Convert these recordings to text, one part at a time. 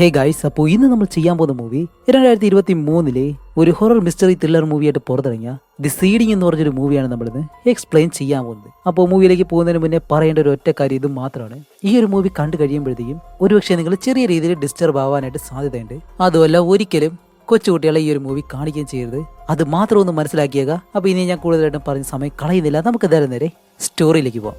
Hey guys അപ്പോൾ ഇന്ന് നമ്മൾ ചെയ്യാൻ പോകുന്ന മൂവി രണ്ടായിരത്തി ഇരുപത്തി മൂന്നിലെ ഒരു ഹൊറർ മിസ്റ്ററി ത്രില്ലർ മൂവിയായിട്ട് പുറത്തിറങ്ങിയ ദി സീഡിങ് എന്ന് പറഞ്ഞൊരു മൂവിയാണ് നമ്മളിന്ന് എക്സ്പ്ലെയിൻ ചെയ്യാൻ പോകുന്നത്. അപ്പോൾ മൂവിയിലേക്ക് പോകുന്നതിന് മുന്നേ പറയേണ്ട ഒരു ഒറ്റ കാര്യം ഇത് മാത്രമാണ്. ഈ ഒരു മൂവി കണ്ടു കഴിയുമ്പോഴത്തേക്കും ഒരുപക്ഷെ നിങ്ങൾ ചെറിയ രീതിയിൽ ഡിസ്റ്റർബ് ആവാനായിട്ട് സാധ്യതയുണ്ട്. അതുമല്ല ഒരിക്കലും കൊച്ചുകുട്ടികളെ ഈ ഒരു മൂവി കാണിക്കുകയും ചെയ്യരുത്. അത് മാത്രം ഒന്ന് മനസ്സിലാക്കിയേക്കുക. അപ്പോൾ ഇനി ഞാൻ കൂടുതലായിട്ടും പറഞ്ഞ സമയം കളയുന്നില്ല. നമുക്ക് നേരെ സ്റ്റോറിയിലേക്ക് പോവാം.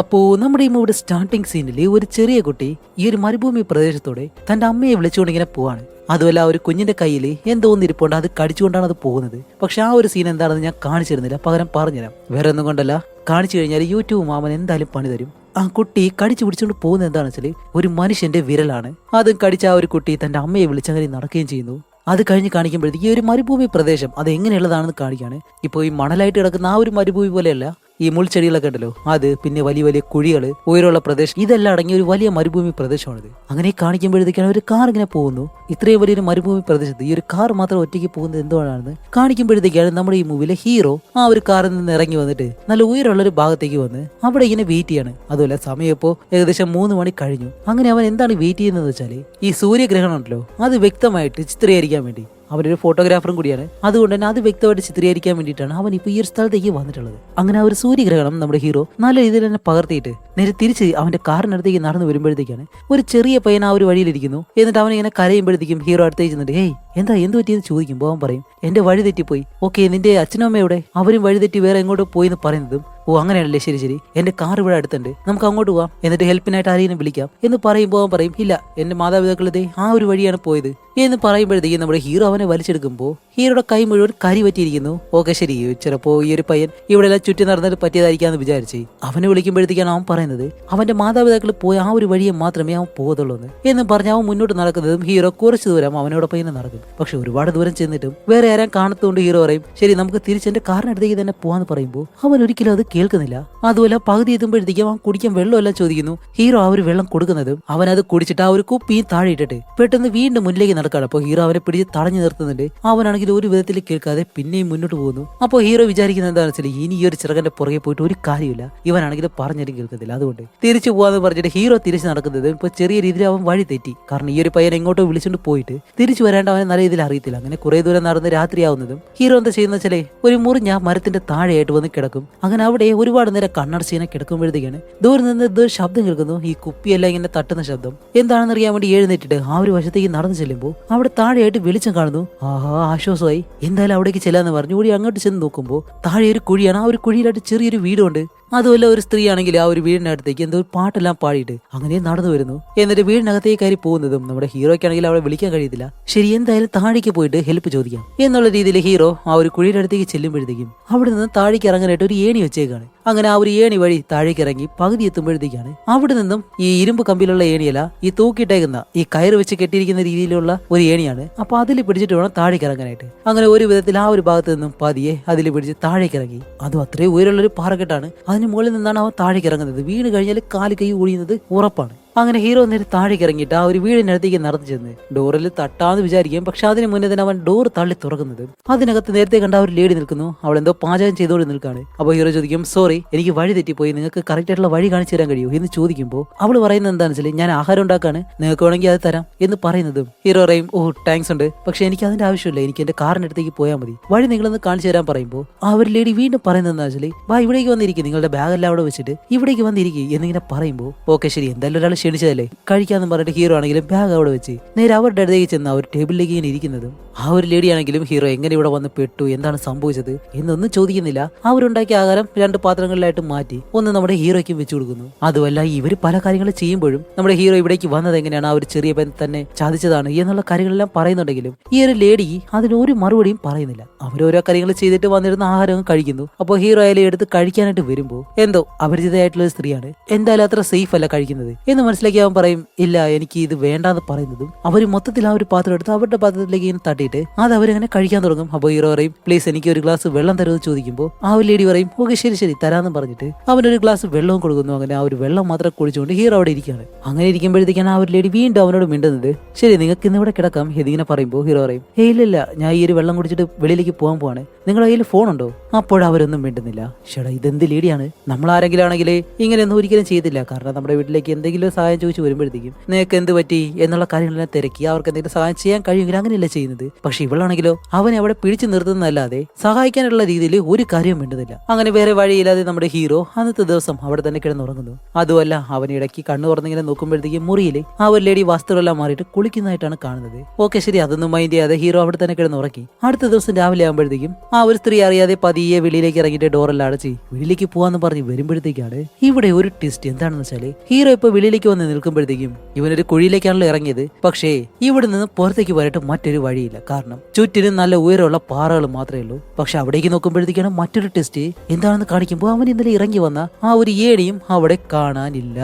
അപ്പോൾ നമ്മുടെ ഈ മൂവിയുടെ സ്റ്റാർട്ടിംഗ് സീനിൽ ഒരു ചെറിയ കുട്ടി ഈ ഒരു മരുഭൂമി പ്രദേശത്തോടെ തന്റെ അമ്മയെ വിളിച്ചുകൊണ്ട് ഇങ്ങനെ പോവാണ്. അതുമല്ല ഒരു കുഞ്ഞിന്റെ കയ്യിൽ എന്തോ ഒന്ന് ഇരിപ്പുണ്ട്. അത് കടിച്ചുകൊണ്ടാണ് അത് പോകുന്നത്. പക്ഷെ ആ ഒരു സീൻ എന്താണെന്ന് ഞാൻ കാണിച്ചിരുന്നില്ല. പകരം പറഞ്ഞുതരാം. വേറെ ഒന്നും കൊണ്ടല്ല. കാണിച്ചു കഴിഞ്ഞാൽ യൂട്യൂബ് മാമൻ എന്തായാലും പണി തരും. ആ കുട്ടി കടിച്ചു പിടിച്ചുകൊണ്ട് പോകുന്നത് എന്താണെന്ന് വെച്ചാൽ ഒരു മനുഷ്യന്റെ വിരലാണ്. അതും കടിച്ച ആ ഒരു കുട്ടി തന്റെ അമ്മയെ വിളിച്ചങ്ങനെ നടക്കുകയും ചെയ്യുന്നു. അത് കഴിഞ്ഞ് കാണിക്കുമ്പോഴത്തേക്ക് ഈ ഒരു മരുഭൂമി പ്രദേശം അത് എങ്ങനെയുള്ളതാണെന്ന് കാണിക്കുകയാണ് ഇപ്പോൾ ഈ മണലായിട്ട് കിടക്കുന്ന ആ ഒരു മരുഭൂമി പോലെയല്ല. ഈ മുൾച്ചെടികളൊക്കെ ഉണ്ടല്ലോ അത് പിന്നെ വലിയ വലിയ കുഴികൾ ഉയരമുള്ള പ്രദേശം ഇതെല്ലാം അടങ്ങിയ ഒരു വലിയ മരുഭൂമി പ്രദേശമാണിത്. അങ്ങനെ കാണിക്കുമ്പോഴത്തേക്കാണ് ഒരു കാർ ഇങ്ങനെ പോകുന്നു. ഇത്രയും വലിയൊരു മരുഭൂമി പ്രദേശത്ത് ഈ ഒരു കാർ മാത്രം ഒറ്റയ്ക്ക് പോകുന്നത് എന്തുകൊണ്ടാണെന്ന് കാണിക്കുമ്പോഴത്തേക്കാണ് നമ്മുടെ ഈ മൂവിയിലെ ഹീറോ ആ ഒരു കാറിൽ നിന്ന് ഇറങ്ങി വന്നിട്ട് നല്ല ഉയരമുള്ള ഒരു ഭാഗത്തേക്ക് വന്ന് അവിടെ ഇങ്ങനെ വെയിറ്റ് ചെയ്യാണ്. അതുപോലെ സമയം ഇപ്പോൾ ഏകദേശം മൂന്ന് മണി കഴിഞ്ഞു. അങ്ങനെ അവൻ എന്താണ് വെയിറ്റ് ചെയ്യുന്നത് വെച്ചാൽ ഈ സൂര്യഗ്രഹണം ഉണ്ടല്ലോ അത് വ്യക്തമായിട്ട് ചിത്രീകരിക്കാൻ വേണ്ടി. അവനൊരു ഫോട്ടോഗ്രാഫറും കൂടിയാണ്. അതുകൊണ്ട് തന്നെ അത് വ്യക്തമായിട്ട് ചിത്രീകരിക്കാൻ വേണ്ടിയിട്ടാണ് അവൻ ഇപ്പോൾ ഈ ഒരു സ്ഥലത്തേക്ക് വന്നിട്ടുള്ളത്. അങ്ങനെ ആ ഒരു സൂര്യഗ്രഹണം നമ്മുടെ ഹീറോ നല്ല രീതിയിൽ തന്നെ പകർത്തിയിട്ട് നേരെ തിരിച്ച് അവന്റെ കാറിനടുത്തേക്ക് നടന്നു വരുമ്പോഴത്തേക്കാണ് ഒരു ചെറിയ പയ്യൻ ആ ഒരു വഴിയിലിരിക്കുന്നു. എന്നിട്ട് അവൻ ഇങ്ങനെ കരയുമ്പോഴത്തേക്കും ഹീറോ അടുത്തേക്ക് ചെന്നിട്ട് ഏയ് എന്താ എന്ത് പറ്റിയെന്ന് ചോദിക്കും പോകാൻ പറയും എന്റെ വഴി തെറ്റിപ്പോയി. ഓക്കെ നിന്റെ അച്ഛനും അമ്മയുടെ അവരും വഴി തെറ്റി വേറെ എങ്ങോട്ടോ പോയി എന്ന് പറയുന്നതും ഓ അങ്ങനെയാണല്ലേ. ശരി ശരി. എന്റെ കാർ ഇവിടെ അടുത്തുണ്ട്. നമുക്ക് അങ്ങോട്ട് പോവാം. എന്നിട്ട് ഹെൽപ്പിനായിട്ട് ആരെയും വിളിക്കാം. എന്ന് പറയുമ്പോൾ അവൻ പറയും ഇല്ല എന്റെ മാതാപിതാക്കളതേ ആ ഒരു വഴിയാണ് പോയത്. എന്ന് പറയുമ്പോഴത്തേക്കും നമ്മുടെ ഹീറോ അവനെ വലിച്ചെടുക്കുമ്പോൾ ഹീറോയുടെ കൈ മുഴുവൻ കരി പറ്റിയിരിക്കുന്നു. ഓക്കെ ശരി. ചിലപ്പോ ഈ ഒരു പയ്യൻ ഇവിടെ എല്ലാം ചുറ്റി നടന്നിട്ട് പറ്റിയതായിരിക്കാന്ന് വിചാരിച്ച്. അവനെ വിളിക്കുമ്പോഴത്തേക്കാണ് അവൻ പറയുന്നത് അവന്റെ മാതാപിതാക്കൾ പോയ ആ ഒരു വഴിയെ മാത്രമേ അവൻ പോകത്തുള്ളൂ എന്ന്. എന്ന് പറഞ്ഞ് അവൻ മുന്നോട്ട് നടക്കുന്നതും ഹീറോ കുറച്ച് ദൂരം അവനോടൊപ്പം ഇങ്ങനെ നടക്കും. പക്ഷെ ഒരുപാട് ദൂരം ചെന്നിട്ടും വേറെ ആരും കാണത്തുകൊണ്ട് ഹീറോ പറയും ശരി നമുക്ക് തിരിച്ച് എന്റെ കാറിനടുത്തേക്ക് തന്നെ പോവാന്ന് പറയുമ്പോൾ അവൻ ഒരിക്കലും അത് കേൾക്കുന്നില്ല. അതുപോലെ പകുതി എത്തുമ്പോഴത്തേക്കും അവൻ കുടിക്കാൻ വെള്ളമെല്ലാം ചോദിക്കുന്നു. ഹീറോ ഒരു വെള്ളം കൊടുക്കുന്നതും. അവൻ അത് കുടിച്ചിട്ട് ആ ഒരു കുപ്പിയും താഴെ ഇട്ടിട്ട് പെട്ടെന്ന് വീണ്ടും മുന്നിലേക്ക് നടക്കാണ് അപ്പോൾ ഹീറോ അവനെ പിടിച്ച് തടഞ്ഞു നിർത്തുന്നുണ്ട്. അവനാണെങ്കിൽ ഒരു വിധത്തിൽ കേൾക്കാതെ പിന്നെയും മുന്നോട്ട് പോകുന്നു. അപ്പോൾ ഹീറോ വിചാരിക്കുന്നത് എന്താണെന്ന് വെച്ചാൽ ഇനി ഈ ഒരു ചെറുകന്റെ പുറകെ പോയിട്ട് ഒരു കാര്യമില്ല. ഇവനാണെങ്കിൽ പറഞ്ഞിട്ടും കേൾക്കത്തില്ല. അതുകൊണ്ട് തിരിച്ചു പോവാന്ന് പറഞ്ഞിട്ട് ഹീറോ തിരിച്ചു നടക്കുന്നത് ഇപ്പോൾ ചെറിയ രീതിയിൽ അവൻ വഴി തെറ്റി. കാരണം ഈ ഒരു പയ്യൻ എങ്ങോട്ടോ വിളിച്ചുകൊണ്ട് പോയിട്ട് തിരിച്ചു വരേണ്ട അവനെ നല്ല രീതിയിൽ അറിയത്തില്ല. അങ്ങനെ കുറേ ദൂരം നടന്ന് രാത്രിയാവുന്നതും ഹീറോ എന്താ ചെയ്യുന്ന വെച്ചാലേ ഒരു മുറി ഞാൻ മരത്തിന്റെ താഴെയായിട്ട് വന്ന് കിടക്കും. അങ്ങനെ അവിടെ ഒരുപാട് നേരം കണ്ണടച്ച് ഇങ്ങനെ കിടക്കുമ്പോഴത്തേക്കാണ് ദൂരെ നിന്ന് ഇതൊരു ശബ്ദം കേൾക്കുന്നു. ഈ കുപ്പിയെല്ലാം ഇങ്ങനെ തട്ടുന്ന ശബ്ദം. എന്താണെന്ന് അറിയാൻ വേണ്ടി എഴുന്നേറ്റിട്ട് ആ ഒരു വശത്തേക്ക് നടന്നു ചെല്ലുമ്പോൾ അവിടെ താഴെയായിട്ട് വെളിച്ചം കാണുന്നു. ആഹാ ആശ്വാസമായി. എന്തായാലും അവിടേക്ക് ചെല്ലാന്ന് പറഞ്ഞു. കൂടി അങ്ങോട്ട് ചെന്ന് നോക്കുമ്പോൾ താഴെ ഒരു കുഴിയാണ്. ആ ഒരു കുഴിയിലായിട്ട് ചെറിയൊരു വീടുണ്ട്. അതുമല്ല ഒരു സ്ത്രീ ആണെങ്കിൽ ആ ഒരു വീടിന്റെ അടുത്തേക്ക് എന്തോ പാട്ടെല്ലാം പാടിയിട്ട് അങ്ങനെ നടന്നു വരുന്നു. എന്നിട്ട് വീടിനകത്തേക്ക് കയറി പോകുന്നതും നമ്മുടെ ഹീറോയ്ക്കാണെങ്കിൽ അവളെ വിളിക്കാൻ കഴിയത്തില്ല. ശരി എന്തായാലും താഴേക്ക് പോയിട്ട് ഹെൽപ്പ് ചോദിക്കാം. എന്നുള്ള രീതിയിൽ ഹീറോ ആ ഒരു കുഴിയുടെ അടുത്തേക്ക് ചെല്ലുമ്പോഴത്തേക്കും അവിടെ നിന്ന് താഴേക്ക് ഇറങ്ങാനായിട്ട് ഒരു ഏണി വെച്ചേക്കാണ്. അങ്ങനെ ആ ഒരു ഏണി വഴി താഴേക്ക് ഇറങ്ങി പകുതി എത്തുമ്പോഴത്തേക്കാണ് അവിടെ നിന്നും ഈ ഇരുമ്പ് കമ്പിയിലുള്ള ഏണിയല്ല ഈ തൂക്കിയിട്ടേക്കുന്ന ഈ കയറ് വെച്ച് കെട്ടിയിരിക്കുന്ന രീതിയിലുള്ള ഒരു ഏണിയാണ്. അപ്പൊ അതിൽ പിടിച്ചിട്ട് വേണം താഴേക്ക് ഇറങ്ങാനായിട്ട് അങ്ങനെ ഒരു വിധത്തിൽ ആ ഒരു ഭാഗത്ത് നിന്നും പതിയെ അതിൽ പിടിച്ച് താഴേക്ക് ഇറങ്ങി അതും അത്രയും ഉയരമുള്ള ഒരു പാറക്കെട്ടാണ്. അതിന് മുകളിൽ നിന്നാണ് അവൻ താഴേക്ക് ഇറങ്ങുന്നത് വീണ് കഴിഞ്ഞാൽ കാൽ കൈ ഒഴിയുന്നത് ഉറപ്പാണ്. അങ്ങനെ ഹീറോ നേരെ താഴേക്ക് ഇറങ്ങിയിട്ട് ആ ഒരു വീടിനടുത്തേക്ക് നടന്നു ചെന്ന് ഡോറിൽ തട്ടാന്ന് വിചാരിക്കും പക്ഷെ അതിന് മുന്നേ തന്നെ അവൻ ഡോർ തള്ളി തുറക്കുന്നത്. അതിനകത്ത് നേരത്തെ കണ്ട ഒരു ലേഡി നിൽക്കുന്നു. അവൾ എന്തോ പാചകം ചെയ്തുകൊണ്ട് നിൽക്കാണ് അപ്പോൾ ഹീറോ ചോദിക്കും സോറി എനിക്ക് വഴി തെറ്റിപ്പോയി. നിങ്ങൾക്ക് കറക്റ്റ് ആയിട്ടുള്ള വഴി കാണിച്ചു തരാൻ കഴിയുമോ? എന്ന് ചോദിക്കുമ്പോൾ അവൾ പറയുന്നത് എന്താണെന്ന് വെച്ചാൽ ഞാൻ ആഹാരം ഉണ്ടാക്കാണ്. നിങ്ങൾക്ക് വേണമെങ്കിൽ അത് തരാം എന്ന് പറയുന്നതും ഹീറോ പറയും ഓ താങ്ക്സ് ഉണ്ട്. പക്ഷെ എനിക്ക് അതിന്റെ ആവശ്യമില്ല. എനിക്ക് എന്റെ കാറിന്റെ അടുത്തേക്ക് പോയാൽ മതി. വഴി നിങ്ങളൊന്ന് കാണിച്ചു തരാൻ പറയുമ്പോൾ ആ ഒരു ലേഡി വീണ്ടും പറയുന്നത് എന്താ വെച്ചാൽ വാ ഇവിടേക്ക് വന്നിരിക്കും. നിങ്ങളുടെ ബാഗ് എല്ലാം അവിടെ വെച്ചിട്ട് ഇവിടേക്ക് വന്നിരിക്കും. എന്നിങ്ങനെ പറയുമ്പോൾ ഓക്കെ ശരി. എന്തായാലും ഒരാൾ ക്ഷണിച്ചതല്ലേ? കഴിക്കാന്ന് പറഞ്ഞിട്ട് ഹീറോ ആണെങ്കിലും ബാഗ് അവിടെ വെച്ച് നേരെ അവരുടെ അടുത്തേക്ക് ചെന്ന് അവർ ടേബിളിലേക്ക് ഇങ്ങനെ ഇരിക്കുന്നതും. ആ ഒരു ലേഡിയാണെങ്കിലും ഹീറോ എങ്ങനെ ഇവിടെ വന്ന് പെട്ടു? എന്താണ് സംഭവിച്ചത്? എന്നൊന്നും ചോദിക്കുന്നില്ല. അവരുണ്ടാക്കിയ ആഹാരം രണ്ട് പാത്രങ്ങളിലായിട്ട് മാറ്റി ഒന്ന് നമ്മുടെ ഹീറോയ്ക്കും വെച്ചു കൊടുക്കുന്നു. അതുമല്ല ഇവർ പല കാര്യങ്ങൾ ചെയ്യുമ്പോഴും നമ്മുടെ ഹീറോ ഇവിടേക്ക് വന്നത് എങ്ങനെയാണ്? ആ ഒരു ചെറിയ പെൻ തന്നെ ചാദിച്ചതാണ് എന്നുള്ള കാര്യങ്ങളെല്ലാം പറയുന്നുണ്ടെങ്കിലും ഈ ഒരു ലേഡി അതിനൊരു മറുപടിയും പറയുന്നില്ല. അവരോരോ കാര്യങ്ങൾ ചെയ്തിട്ട് വന്നിരുന്ന ആഹാരം കഴിക്കുന്നു. അപ്പോൾ ഹീറോ അയാലെ എടുത്ത് കഴിക്കാനായിട്ട് വരുമ്പോൾ എന്തോ അപരിചിതയായിട്ടുള്ള ഒരു സ്ത്രീയാണ്. എന്തായാലും അത്ര സേഫ് അല്ല കഴിക്കുന്നത്. എന്ന് മനസ്സിലാക്കി അവൻ പറയും ഇല്ല എനിക്ക് ഇത് വേണ്ടാന്ന് പറയുന്നതും അവർ മൊത്തത്തിൽ ആ ഒരു പാത്രം എടുത്ത് അവരുടെ പാത്രത്തിലേക്ക് ഇങ്ങനെ തട്ടിയിട്ട് അത് അവരങ്ങനെ കഴിക്കാൻ തുടങ്ങും. അപ്പോൾ ഹീറോ പറയും പ്ലീസ് എനിക്ക് ഒരു ഗ്ലാസ് വെള്ളം തരുമെന്ന് ചോദിക്കുമ്പോൾ ആ ഒരു ലേഡി പറയും ഓക്കെ ശരി ശരി തരാമെന്ന് പറഞ്ഞിട്ട് അവനൊരു ഗ്ലാസ് വെള്ളവും കൊടുക്കുന്നു. അങ്ങനെ ആ ഒരു വെള്ളം മാത്രം കുടിച്ചുകൊണ്ട് ഹീറോ അവിടെ ഇരിക്കുകയാണ്. അങ്ങനെ ഇരിക്കുമ്പോഴത്തേക്കാണ് ആ ഒരു ലേഡി വീണ്ടും അവനോട് മിണ്ടുന്നത് ശരി നിങ്ങൾക്ക് ഇന്ന് ഇവിടെ കിടക്കാം. ഇതിങ്ങനെ പറയുമ്പോൾ ഹീറോ പറയും ഏയ് ഇല്ല ഞാൻ ഈ ഒരു വെള്ളം കുടിച്ചിട്ട് വെളിയിലേക്ക് പോകാൻ പോവാണ്. നിങ്ങളുടെ കയ്യിൽ ഫോണുണ്ടോ? അപ്പോഴവരൊന്നും മിണ്ടുന്നില്ല. ഷേടാ ഇതെന്ത് ലേഡിയാണ്? നമ്മൾ ആരെങ്കിലും ആണെങ്കിൽ ഇങ്ങനെയൊന്നും ഒരിക്കലും ചെയ്തില്ല കാരണം നമ്മുടെ വീട്ടിലേക്ക് എന്തെങ്കിലും സഹായം ചോദിച്ചു വരുമ്പോഴത്തേക്കും നിനക്ക് എന്ത് പറ്റി? എന്നുള്ള കാര്യങ്ങളെല്ലാം തിരക്കി അവർക്ക് എന്തെങ്കിലും സഹായം ചെയ്യാൻ കഴിയുമെങ്കിൽ അങ്ങനെയല്ല ചെയ്യുന്നത്. പക്ഷെ ഇവളാണെങ്കിലോ അവനെ അവിടെ പിടിച്ചു നിർത്തുന്നതല്ലാതെ സഹായിക്കാനുള്ള രീതിയിൽ ഒരു കാര്യവും മിണ്ടുന്നില്ല. അങ്ങനെ വേറെ വഴിയില്ലാതെ നമ്മുടെ ഹീറോ അന്നത്തെ ദിവസം അവിടെ തന്നെ കിടന്നുറങ്ങുന്നു. അതുമല്ല അവൻ ഇടയ്ക്ക് കണ്ണു തുറന്നിങ്ങനെ നോക്കുമ്പോഴത്തേക്കും മുറിയിൽ ആ ഒരു ലേഡി വസ്ത്രമെല്ലാം മാറിയിട്ട് കുളിക്കുന്നതായിട്ടാണ് കാണുന്നത്. ഓക്കെ ശരി അതൊന്നും മൈൻഡ് ചെയ്യാതെ ഹീറോ അവിടെ തന്നെ കിടന്നുറക്കി അടുത്ത ദിവസം രാവിലെ ആകുമ്പോഴത്തേക്കും ഒരു സ്ത്രീ അറിയാതെ പതിയെ വെളിയിലേക്ക് ഇറങ്ങിയിട്ട് ഡോറെല്ലാം അടച്ച് വെളിയിലേക്ക് പോവാന്ന് പറഞ്ഞ് വരുമ്പോഴത്തേക്കാണ് ഇവിടെ ഒരു ട്വിസ്റ്റ് എന്താണെന്ന് വെച്ചാൽ ഹീറോ ഇപ്പൊ വെളിയിലേക്ക് വന്ന് നിൽക്കുമ്പോഴത്തേക്കും ഇവനൊരു കുഴിയിലേക്കാണല്ലോ ഇറങ്ങിയത്. പക്ഷേ ഇവിടെ നിന്ന് പുറത്തേക്ക് വരട്ടെ മറ്റൊരു വഴിയില്ല. കാരണം ചുറ്റിനും നല്ല ഉയരമുള്ള പാറകൾ മാത്രമേ ഉള്ളൂ. പക്ഷെ അവിടേക്ക് നോക്കുമ്പോഴത്തേക്കാണ് മറ്റൊരു ടെസ്റ്റ് എന്താണെന്ന് കാണിക്കുമ്പോൾ അവൻ ഇന്നലെ ഇറങ്ങി വന്ന ആ ഒരു ഏണിയും അവിടെ കാണാനില്ല.